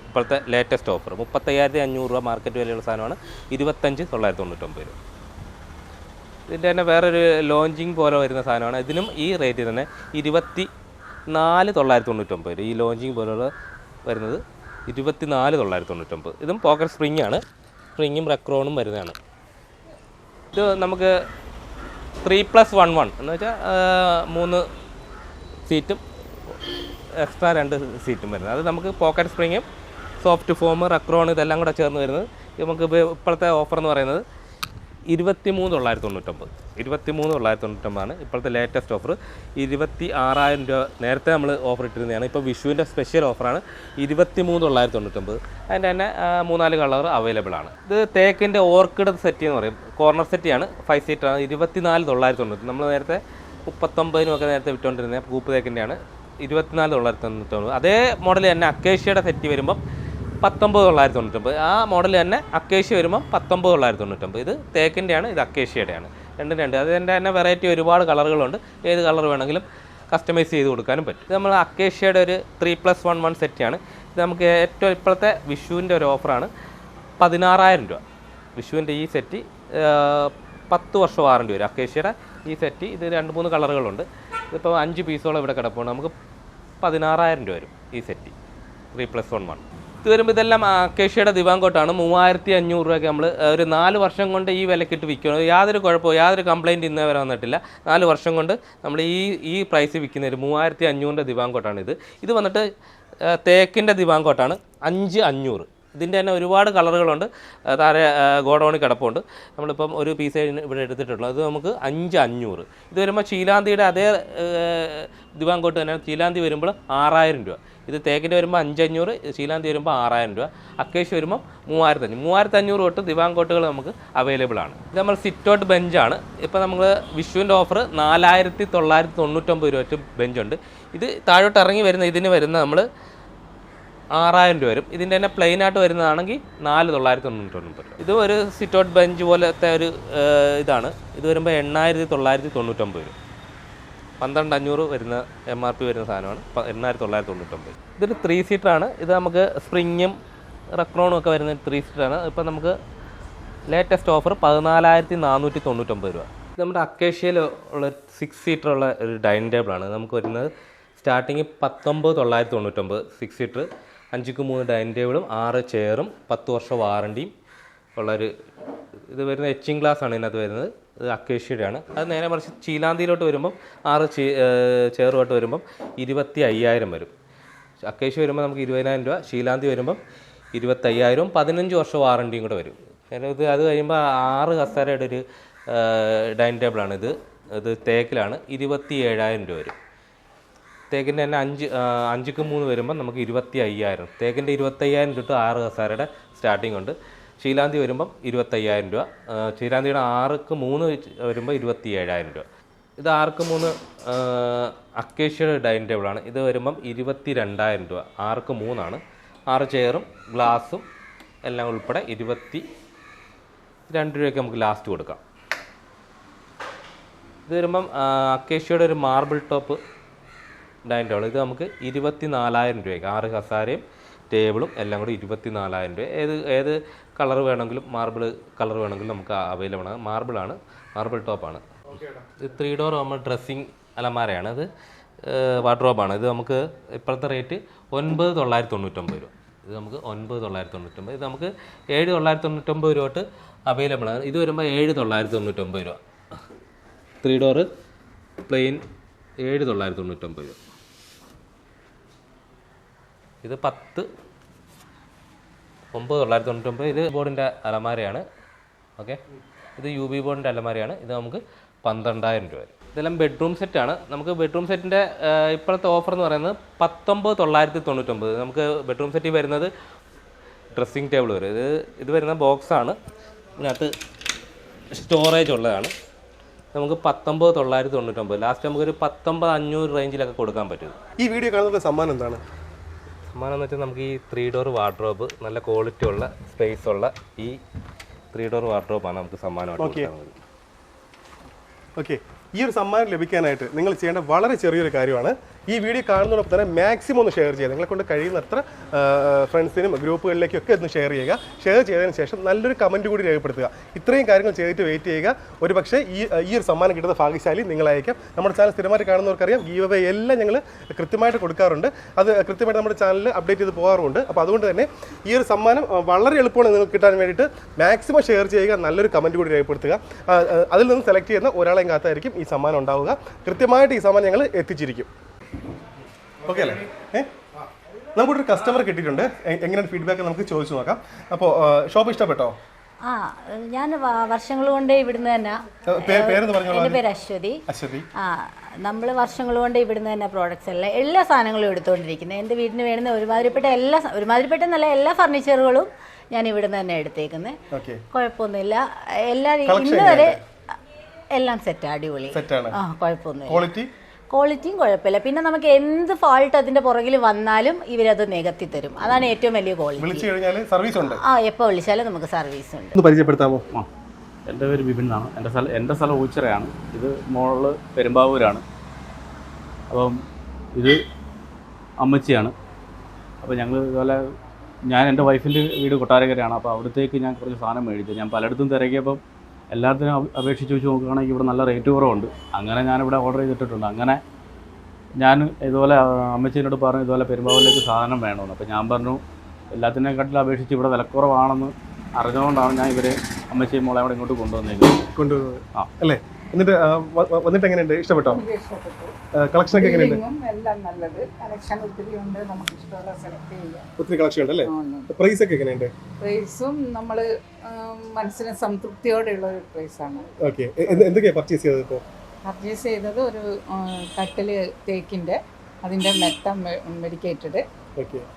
ഇപ്പോഴത്തെ ലേറ്റസ്റ്റ് ഓഫർ മുപ്പത്തയ്യായിരത്തി അഞ്ഞൂറ് രൂപ മാർക്കറ്റ് വിലയുള്ള സാധനമാണ്. ഇരുപത്തഞ്ച് തൊള്ളായിരത്തി തൊണ്ണൂറ്റൊമ്പത് രൂപ. ഇതിന്റെ തന്നെ വേറൊരു ലോഞ്ചിങ് പോലെ വരുന്ന സാധനമാണ്. ഇതിനും ഈ റേറ്റ് തന്നെ ഇരുപത്തി നാല് തൊള്ളായിരത്തി തൊണ്ണൂറ്റൊമ്പത് രൂപ ഈ ലോഞ്ചിങ് പോലുള്ള വരുന്നത് ഇരുപത്തി നാല് തൊള്ളായിരത്തി തൊണ്ണൂറ്റൊമ്പത് ഇതും പോക്കറ്റ് സ്പ്രിങ് ആണ്. സ്പ്രിങ്ങും റെക്രോണും വരുന്നതാണ്. ഇത് നമുക്ക് ത്രീ പ്ലസ് വൺ വൺ എന്ന് വെച്ചാൽ മൂന്ന് സീറ്റും എക്സ്ട്രാ രണ്ട് സീറ്റും വരുന്നത്. അത് നമുക്ക് പോക്കറ്റ് സ്പ്രിങ്ങും സോഫ്റ്റ് ഫോം റക്രോൺ ഇതെല്ലാം കൂടെ ചേർന്ന് വരുന്നത്. നമുക്ക് ഇപ്പോഴത്തെ ഓഫർ എന്ന് പറയുന്നത് ഇരുപത്തി മൂന്ന് തൊള്ളായിരത്തി തൊണ്ണൂറ്റൊമ്പത് ഇരുപത്തി മൂന്ന് തൊള്ളായിരത്തി തൊണ്ണൂറ്റൊമ്പതാണ് ഇപ്പോഴത്തെ ലേറ്റസ്റ്റ് ഓഫർ ഇരുപത്തി ആറായിരം രൂപ നേരത്തെ നമ്മൾ ഓഫർ ഇട്ടിരുന്നതാണ്. ഇപ്പോൾ വിഷുവിന്റെ സ്പെഷ്യൽ ഓഫറാണ് ഇരുപത്തി മൂന്ന് തൊള്ളായിരത്തി തൊണ്ണൂറ്റൊമ്പത് അതിന്റെ തന്നെ മൂന്നാൽ കളർ അവൈലബിൾ ആണ്. ഇത് തേക്കിന്റെ ഓർക്കിഡ് സെറ്റ് എന്ന് പറയും. കോർണർ സെറ്റിയാണ് ഫൈവ് സീറ്റാണ് ഇരുപത്തിനാല് തൊള്ളായിരത്തി തൊണ്ണൂറ്റി നമ്മൾ നേരത്തെ മുപ്പത്തൊമ്പതിനുമൊക്കെ നേരത്തെ വിട്ടുകൊണ്ടിരുന്നത് കൂപ്പ് തേക്കിന്റെയാണ് ഇരുപത്തിനാല് തൊള്ളായിരത്തി തൊണ്ണൂറ്റൊമ്പത് അതേ മോഡൽ തന്നെ അക്കേഷ്യയുടെ സെറ്റ് വരുമ്പം പത്തൊമ്പത് തൊള്ളായിരത്തി തൊണ്ണൂറ്റൊമ്പത്. ആ മോഡൽ തന്നെ അക്കേഷ്യ വരുമ്പോൾ പത്തൊമ്പത് തൊള്ളായിരത്തി തൊണ്ണൂറ്റൊമ്പത്. ഇത് തേക്കിന്റെയാണ് ഇത് അക്കേഷ്യയുടെയാണ്. രണ്ടും രണ്ട്. അതിന്റെ തന്നെ വെറൈറ്റി ഒരുപാട് കളറുകളുണ്ട്. ഏത് കളർ വേണമെങ്കിലും കസ്റ്റമൈസ് ചെയ്ത് കൊടുക്കാനും പറ്റും. ഇത് നമ്മൾ അക്കേഷ്യയുടെ ഒരു ത്രീ പ്ലസ് വൺ വൺ സെറ്റാണ് ഇത് നമുക്ക് ഏറ്റവും ഇപ്പോഴത്തെ വിഷുവിന്റെ ഒരു ഓഫറാണ് പതിനാറായിരം രൂപ. വിഷുവിന്റെ ഈ സെറ്റ് പത്ത് വർഷം വാറണ്ടി വരും. അക്കേഷ്യയുടെ ഈ സെറ്റ് ഇത് രണ്ട് മൂന്ന് കളറുകളുണ്ട്. ഇതിപ്പോൾ അഞ്ച് പീസോളം ഇവിടെ കിടപ്പുണ്ട്. നമുക്ക് പതിനാറായിരം രൂപ വരും ഈ set three plus one one ഇത് വരുമ്പോൾ ഇതെല്ലാം അക്കേഷ്യയുടെ ദിവാങ്കോട്ടാണ്. മൂവായിരത്തി അഞ്ഞൂറ് രൂപയ്ക്ക് നമ്മൾ ഒരു നാല് വർഷം കൊണ്ട് ഈ വിലക്കിട്ട് വിൽക്കുന്നത് യാതൊരു കുഴപ്പമോ യാതൊരു കംപ്ലയിന്റ് ഇന്നേ വരെ വന്നിട്ടില്ല. നാല് വർഷം കൊണ്ട് നമ്മൾ ഈ ഈ പ്രൈസ് വിൽക്കുന്ന ഒരു മൂവായിരത്തി അഞ്ഞൂറിന്റെ ദിവാങ്കോട്ടാണ് ഇത്. ഇത് വന്നിട്ട് തേക്കിന്റെ ദിവാങ്കോട്ടാണ്. അഞ്ച് അഞ്ഞൂറ്. ഇതിന്റെ തന്നെ ഒരുപാട് കളറുകളുണ്ട്. താഴെ ഗോഡൗണിൽ കിടപ്പുണ്ട്. നമ്മളിപ്പം ഒരു പീസ് ഇവിടെ എടുത്തിട്ടുള്ളൂ അത് നമുക്ക് അഞ്ച് അഞ്ഞൂറ്. ഇത് വരുമ്പോൾ ചീലാന്തിയുടെ അതേ ദിവാങ്കോട്ട് തന്നെ. ചീലാന്തി വരുമ്പോൾ ആറായിരം രൂപ. ഇത് തേക്കിന്റെ വരുമ്പോൾ അഞ്ചഞ്ഞൂറ് ശീലാന്തി വരുമ്പോൾ ആറായിരം രൂപ. അക്കേഷ് വരുമ്പോൾ മൂവായിരത്തി അഞ്ഞൂറ് മൂവായിരത്തി അഞ്ഞൂറ് തൊട്ട് ദിവാങ്കോട്ടുകൾ നമുക്ക് അവൈലബിൾ ആണ്. ഇത് നമ്മൾ സിറ്റ് സിറ്റൗട്ട് ബെഞ്ചാണ്. ഇപ്പോൾ നമ്മൾ വിഷുവിന്റെ ഓഫർ നാലായിരത്തി തൊള്ളായിരത്തി തൊണ്ണൂറ്റൊമ്പത് രൂപ വെച്ച് ബെഞ്ചുണ്ട്. ഇത് താഴോട്ട് ഇറങ്ങി വരുന്ന ഇതിന് വരുന്ന നമ്മൾ ആറായിരം രൂപ വരും. ഇതിന്റെ തന്നെ പ്ലെയിൻ ആയിട്ട് വരുന്നതാണെങ്കിൽ നാല് തൊള്ളായിരത്തി തൊണ്ണൂറ്റൊമ്പത് രൂപ. ഇത് ഒരു സിറ്റ് ഔട്ട് ബെഞ്ച് പോലത്തെ ഒരു ഇതാണ്. ഇത് വരുമ്പോൾ എണ്ണായിരത്തി തൊള്ളായിരത്തി തൊണ്ണൂറ്റൊമ്പത് രൂപ. പന്ത്രണ്ട് അഞ്ഞൂറ് വരുന്ന എം ആർ പി വരുന്ന സാധനമാണ്. എണ്ണായിരത്തി തൊള്ളായിരത്തി തൊണ്ണൂറ്റൊമ്പത്. ഇതൊരു ത്രീ സീറ്ററാണ് ഇത് നമുക്ക് സ്പ്രിങ്ങും റക്രോണും ഒക്കെ വരുന്ന ത്രീ സീറ്ററാണ് ഇപ്പം നമുക്ക് ലേറ്റസ്റ്റ് ഓഫർ പതിനാലായിരത്തി നാനൂറ്റി തൊണ്ണൂറ്റൊമ്പത് രൂപ. നമ്മുടെ അക്കേഷ്യയിൽ ഉള്ള സിക്സ് സീറ്റർ ഉള്ള ഒരു ഡൈനിങ് ടേബിളാണ് നമുക്ക് വരുന്നത് സ്റ്റാർട്ടിങ് പത്തൊമ്പത് തൊള്ളായിരത്തി തൊണ്ണൂറ്റൊമ്പത് സിക്സ് സീറ്റർ അഞ്ചിക്ക് മൂന്ന് ഡൈനിങ് ടേബിളും ആറ് ചെയറും പത്ത് വർഷം വാറണ്ടിയും ഉള്ളൊരു ഇത് വരുന്ന എച്ചിങ് ഗ്ലാസ് ആണ് ഇതിനകത്ത് വരുന്നത്. ഇത് അക്കേഷ്യയുടെയാണ് അത് നേരെ മറിച്ച് ചീലാന്തിയിലോട്ട് വരുമ്പം ആറ് ചീ ചേറുമായിട്ട് വരുമ്പം ഇരുപത്തി അയ്യായിരം വരും. അക്കേഷ്യ വരുമ്പോൾ നമുക്ക് ഇരുപതിനായിരം രൂപ ശീലാന്തി വരുമ്പം ഇരുപത്തയ്യായിരവും പതിനഞ്ച് വർഷം വാറണ്ടിയും കൂടെ വരും. ഇത് അത് കഴിയുമ്പോൾ ആറ് കസേരയുടെ ഒരു ഡൈനിങ് ടേബിളാണ് ഇത്. ഇത് തേക്കിലാണ്. ഇരുപത്തി ഏഴായിരം രൂപ വരും. തേക്കിന്റെ തന്നെ അഞ്ച് അഞ്ചുക്ക് മൂന്ന് വരുമ്പോൾ നമുക്ക് ഇരുപത്തി അയ്യായിരം തേക്കിന്റെ ഇരുപത്തയ്യായിരം തൊട്ട് ആറ് കസേരയുടെ സ്റ്റാർട്ടിംഗ് ഉണ്ട്. ശീലാന്തി വരുമ്പം ഇരുപത്തയ്യായിരം രൂപ. ശീലാന്തിയുടെ ആർക്ക് മൂന്ന് വരുമ്പോൾ ഇരുപത്തി ഏഴായിരം രൂപ. ഇത് ആർക്ക് മൂന്ന്? അക്കേഷ്യയുടെ ഡൈനിങ് ടേബിളാണ്. ഇത് വരുമ്പം ഇരുപത്തി രണ്ടായിരം രൂപ. ആർക്ക് മൂന്നാണ്? ആറ് ചെയറും ഗ്ലാസും എല്ലാം ഉൾപ്പെടെ ഇരുപത്തി രണ്ട് രൂപയ്ക്ക് നമുക്ക് ലാസ്റ്റ് കൊടുക്കാം. ഇത് വരുമ്പം അക്കേഷ്യയുടെ ഒരു മാർബിൾ ടോപ്പ് ഡൈനിങ് ടേബിൾ. ഇത് നമുക്ക് ഇരുപത്തി നാലായിരം രൂപയ്ക്ക്. ആറ് കസാരയും ടേബിളും എല്ലാം കൂടി ഇരുപത്തി നാലായിരം രൂപ. ഏത് ഏത് കളർ വേണമെങ്കിലും മാർബിൾ കളർ വേണമെങ്കിലും നമുക്ക് അവൈലബിൾ ആണ്. മാർബിളാണ് മാർബിൾ ടോപ്പാണ് ത്രീ ഡോർ നമ്മൾ ഡ്രസ്സിങ് അലമാരയാണ്. ഇത് വാർഡ്രോബാണ് ഇത് നമുക്ക് ഇപ്പോഴത്തെ റേറ്റ് ഒൻപത് തൊള്ളായിരത്തി തൊണ്ണൂറ്റൊമ്പത് രൂപ. ഇത് നമുക്ക് ഒൻപത് തൊള്ളായിരത്തി തൊണ്ണൂറ്റൊമ്പത് ഇത് നമുക്ക് ഏഴ് തൊള്ളായിരത്തി തൊണ്ണൂറ്റൊമ്പത് രൂപ തൊട്ട് അവൈലബിൾ ആണ്. ഇത് വരുമ്പോൾ ഏഴ് തൊള്ളായിരത്തി തൊണ്ണൂറ്റൊമ്പത് രൂപ. ത്രീ ഡോറ് പ്ലെയിൻ ഏഴ് തൊള്ളായിരത്തി തൊണ്ണൂറ്റൊമ്പത് രൂപ. ഇത് പത്ത് ഒമ്പത് തൊള്ളായിരത്തി തൊണ്ണൂറ്റൊമ്പത് ഇത് ബോർഡിന്റെ അലമാരയാണ്. ഓക്കെ? ഇത് യു ബി ബോർഡിന്റെ അലമാരയാണ്. ഇത് നമുക്ക് പന്ത്രണ്ടായിരം രൂപ ഇതെല്ലാം ബെഡ്റൂം സെറ്റാണ് നമുക്ക് ബെഡ്റൂം സെറ്റിന്റെ ഇപ്പോഴത്തെ ഓഫർ എന്ന് പറയുന്നത് പത്തൊമ്പത് തൊള്ളായിരത്തി തൊണ്ണൂറ്റൊമ്പത്. നമുക്ക് ബെഡ്റൂം സെറ്റിൽ വരുന്നത് ഡ്രസ്സിങ് ടേബിൾ വരും. ഇത് ഇത് വരുന്ന ബോക്സാണ് ഇതിനകത്ത് സ്റ്റോറേജ് ഉള്ളതാണ്. നമുക്ക് പത്തൊമ്പത് തൊള്ളായിരത്തി തൊണ്ണൂറ്റൊമ്പത്. ലാസ്റ്റ് നമുക്കൊരു പത്തൊമ്പത് അഞ്ഞൂറ് റേഞ്ചിലൊക്കെ കൊടുക്കാൻ പറ്റും. ഈ വീഡിയോ കാണുന്ന സമ്മാനം എന്താണ്? സമ്മാനം എന്ന് വെച്ചാൽ നമുക്ക് ഈ ത്രീ ഡോർ വാർഡ്രോബ് നല്ല ക്വാളിറ്റി ഉള്ള സ്പേസ് ഉള്ള ഈ ത്രീ ഡോർ വാർഡ്രോബാണ് നമുക്ക് സമ്മാനമായിട്ട് കൊടുക്കുന്നത് ഓക്കെ ഈ ഒരു സമ്മാനം ലഭിക്കാനായിട്ട് നിങ്ങൾ ചെയ്യേണ്ട വളരെ ചെറിയൊരു കാര്യമാണ്. ഈ വീഡിയോ കാണുന്നതോടൊപ്പം തന്നെ മാക്സിമം ഒന്ന് ഷെയർ ചെയ്യുക. നിങ്ങളെ കൊണ്ട് കഴിയുന്നത്ര ഫ്രണ്ട്സിനും ഗ്രൂപ്പുകളിലേക്കും ഒക്കെ ഒന്ന് ഷെയർ ചെയ്യുക. ഷെയർ ചെയ്തതിന് ശേഷം നല്ലൊരു കമന്റ് കൂടി രേഖപ്പെടുത്തുക. ഇത്രയും കാര്യങ്ങൾ ചെയ്തിട്ട് വെയിറ്റ് ചെയ്യുക. ഒരു പക്ഷേ ഈ ഈ ഒരു സമ്മാനം കിട്ടുന്ന ഭാഗ്യശാലി നിങ്ങളായിരിക്കാം. നമ്മുടെ ചാനൽ സ്ഥിരമായിട്ട് കാണുന്നവർക്കറിയാം. ഗീവ് അവേ എല്ലാം ഞങ്ങൾ കൃത്യമായിട്ട് കൊടുക്കാറുണ്ട്. അത് കൃത്യമായിട്ട് നമ്മുടെ ചാനലിൽ അപ്ഡേറ്റ് ചെയ്ത് പോകാറുണ്ട് അപ്പോൾ അതുകൊണ്ട് തന്നെ ഈ ഒരു സമ്മാനം വളരെ എളുപ്പമാണ് നിങ്ങൾക്ക് കിട്ടാൻ വേണ്ടിയിട്ട് മാക്സിമം ഷെയർ ചെയ്യുക നല്ലൊരു കമന്റ് കൂടി രേഖപ്പെടുത്തുക. അതിൽ നിന്ന് സെലക്ട് ചെയ്യുന്ന ഒരാളെയും കാത്തായിരിക്കും ഈ സമ്മാനം ഉണ്ടാവുക. കൃത്യമായിട്ട് ഈ സമ്മാനം ഞങ്ങൾ എത്തിച്ചിരിക്കും. ഓക്കെ അല്ലേ? ഏ? നമുക്കൊരു കസ്റ്റമർ കിട്ടിയിട്ടുണ്ട്. എങ്ങനെയാണ് ഫീഡ്ബാക്ക് നമുക്ക് ചോദിച്ചു നോക്കാം. അപ്പോൾ ഷോപ്പ് ഇഷ്ടപ്പെട്ടോ? ആ ഞാൻ വർഷങ്ങൾ കൊണ്ട് ഇവിടുന്ന് തന്നെ എന്റെ പേര് അശ്വതി. അശ്വതി. ആ നമ്മൾ വർഷങ്ങൾ കൊണ്ട് ഇവിടുന്ന് തന്നെ പ്രോഡക്റ്റ്സ് എല്ലാം എല്ലാ സാധനങ്ങളും എടുത്തുകൊണ്ടിരിക്കുന്നത് എന്റെ വീടിന് വേണ്ടുന്ന ഒരുമാതിരിപ്പെട്ട എല്ലാ ഒരുമാതിരിപ്പെട്ട നല്ല എല്ലാ ഫർണിച്ചറുകളും ഞാൻ ഇവിടുന്ന് തന്നെ എടുത്തേക്കുന്നത് കുഴപ്പമൊന്നുമില്ല. എല്ലാ ഇന്ന് വരെ എല്ലാം സെറ്റ് അടിപൊളി. സെറ്റാണ് ആ കുഴപ്പമൊന്നുമില്ല. ക്വാളിറ്റി ക്വാളിറ്റിയും കുഴപ്പമില്ല. പിന്നെ നമുക്ക് എന്ത് ഫാൾട്ട് അതിന്റെ പുറകിൽ വന്നാലും ഇവരത് നികത്തി തരും. അതാണ് ഏറ്റവും വലിയ ക്വാളിറ്റി വിളിച്ചു കഴിഞ്ഞാൽ സർവീസ് ഉണ്ട്. ആ എപ്പോൾ വിളിച്ചാലും നമുക്ക് സർവീസ് ഉണ്ട്. ഒന്ന് പരിചയപ്പെടുത്താമോ? ആ എന്റെ പേര് ബിപിൻ എന്നാണ്. എന്റെ സ്ഥലം എന്റെ സ്ഥലം ഊച്ചറയാണ്. ഇത് മോൾ പെരുമ്പാവൂരാണ്. അപ്പം ഇത് അമ്മച്ചിയാണ്. അപ്പോൾ ഞങ്ങൾ ഇതുപോലെ ഞാൻ എന്റെ വൈഫിന്റെ വീട് കൊട്ടാരക്കരയാണ്. അപ്പോൾ അവിടത്തേക്ക് ഞാൻ കുറച്ച് സാധനം മേടിച്ചു. ഞാൻ പലയിടത്തും തിരക്കിയപ്പം എല്ലാത്തിനും അപ്- അപേക്ഷിച്ച് വെച്ച് നോക്കുകയാണെങ്കിൽ ഇവിടെ നല്ല റേറ്റ് കുറവുണ്ട്. അങ്ങനെ ഞാനിവിടെ ഓർഡർ ചെയ്തിട്ടിട്ടുണ്ട്. അങ്ങനെ ഞാൻ ഇതുപോലെ അമ്മച്ചീനോട് പറഞ്ഞു ഇതുപോലെ പെരുമ്പാവൂരിലേക്ക് സാധനം വേണമെന്ന്. അപ്പോൾ ഞാൻ പറഞ്ഞു എല്ലാത്തിനെക്കാട്ടിലും അപേക്ഷിച്ച് ഇവിടെ വിലക്കുറവാണെന്ന് അറിഞ്ഞുകൊണ്ടാണ് ഞാൻ ഇവരെ അമ്മച്ചിയും മോളെ അവിടെ ഇങ്ങോട്ട് കൊണ്ടുവന്നേക്കുന്നത്. കൊണ്ടുവന്നത്. ആ. അല്ലേ? എന്നിട്ട് വന്നിട്ട് എങ്ങനെയുണ്ട്? ഇഷ്ടപ്പെട്ടോ? കളക്ഷൻ ഒക്കെ എങ്ങനെയുണ്ട്? ഒത്തിരി കളക്ഷൻ ഉണ്ട് അല്ലേ? പ്രൈസ് ഒക്കെ എങ്ങനെയുണ്ട്? പ്രൈസും നമ്മൾ മനസ്സിന് സംതൃപ്തിയോടെയുള്ള ഒരു പ്രൈസാണ് ഓക്കെ എന്തൊക്കെയാ പർച്ചേസ് ചെയ്തത് ഇപ്പോൾ പർച്ചേസ് ചെയ്തത് ഒരു കട്ടിൽ തേക്കിന്റെ അതിന്റെ മെത്ത മെഡിക്കേറ്റഡ്.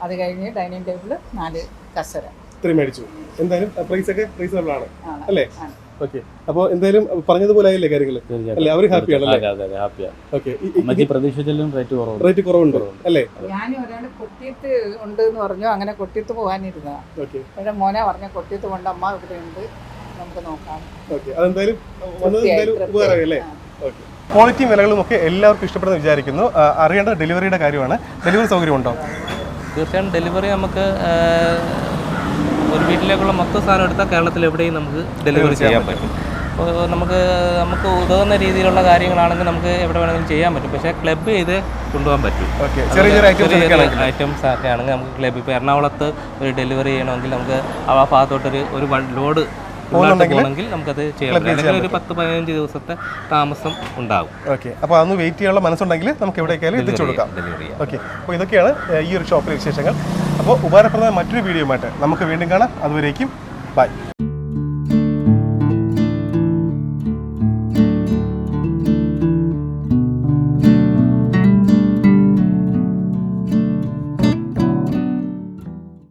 അത് കഴിഞ്ഞ് ഡൈനിങ് ടേബിൾ നാല് കസര. ഇത്രയും മേടിച്ചു. എന്തായാലും പ്രൈസ് ഒക്കെ റീസണബിൾ ആണ്. ആണ്. അല്ലേ? ആണ്. ഓക്കെ അപ്പോൾ എന്തായാലും പറഞ്ഞതുപോലെ ആയില്ലേ കാര്യങ്ങൾ അല്ലേ? അവർ ഹാപ്പി ആണല്ലേ? അതെ അതെ അതെ. ഹാപ്പിയാണ് ഓക്കെ പ്രതീക്ഷിച്ചാലും റേറ്റ് കുറവുണ്ട്. റേറ്റ് കുറവുണ്ട്. അല്ലേ? ഞാൻ ഒരാൾ കൊട്ടിയത്ത് ഉണ്ട് എന്ന് പറഞ്ഞു. അങ്ങനെ കൊട്ടിയത്ത് പോകാനിരുന്ന. ഓക്കെ പക്ഷേ മോനെ പറഞ്ഞ കൊട്ടിയത്ത് കൊണ്ട് അമ്മ ഇവിടെ ഉണ്ട്. നമുക്ക് നോക്കാം. ഓക്കെ അതെന്തായാലും. ഉപകാരമായി അല്ലേ ഓക്കെ ക്വാളിറ്റിയും വിലകളും ഒക്കെ എല്ലാവർക്കും ഇഷ്ടപ്പെടുന്ന വിചാരിക്കുന്നു. അറിയേണ്ട അറിയേണ്ടത് ഡെലിവറിയുടെ കാര്യമാണ്. ഡെലിവറി സൗകര്യം ഉണ്ടോ തീർച്ചയായും ഡെലിവറി നമുക്ക് ഒരു വീട്ടിലേക്കുള്ള മൊത്തം സാധനം എടുത്താൽ കേരളത്തിൽ എവിടെയും നമുക്ക് ഡെലിവറി ചെയ്യാൻ പറ്റും. അപ്പോൾ നമുക്ക് നമുക്ക് ഉതകുന്ന രീതിയിലുള്ള കാര്യങ്ങളാണെങ്കിൽ നമുക്ക് എവിടെ വേണമെങ്കിലും ചെയ്യാൻ പറ്റും. പക്ഷേ ക്ലബ് ചെയ്ത് കൊണ്ടുപോകാൻ പറ്റും. ഓക്കെ ചെറിയ ചെറിയ ഐറ്റംസ് ഒക്കെ ആണെങ്കിൽ നമുക്ക് ക്ലബ് ഇപ്പോൾ എറണാകുളത്ത് ഒരു ഡെലിവറി ചെയ്യണമെങ്കിൽ നമുക്ക് ആ ഭാഗത്തോട്ടൊരു ഒരു ലോഡ് പോകുന്നുണ്ടെങ്കിൽ നമുക്കത് അല്ലെങ്കിൽ ഒരു പത്ത് പതിനഞ്ച് ദിവസത്തെ താമസം ഉണ്ടാവും. ഓക്കെ. അപ്പോൾ അന്ന് വെയിറ്റ് ചെയ്യാനുള്ള മനസ്സുണ്ടെങ്കിൽ നമുക്ക് എവിടേക്കായാലും എത്തിച്ചു കൊടുക്കാം. ഓക്കെ. അപ്പോൾ ഇതൊക്കെയാണ് ഈ ഒരു ഷോപ്പിലെ വിശേഷങ്ങൾ. അപ്പോൾ ഉപകാരപ്രദമായ മറ്റൊരു വീഡിയോയുമായിട്ട് നമുക്ക് വീണ്ടും കാണാം. അതുവരേക്കും ബൈ.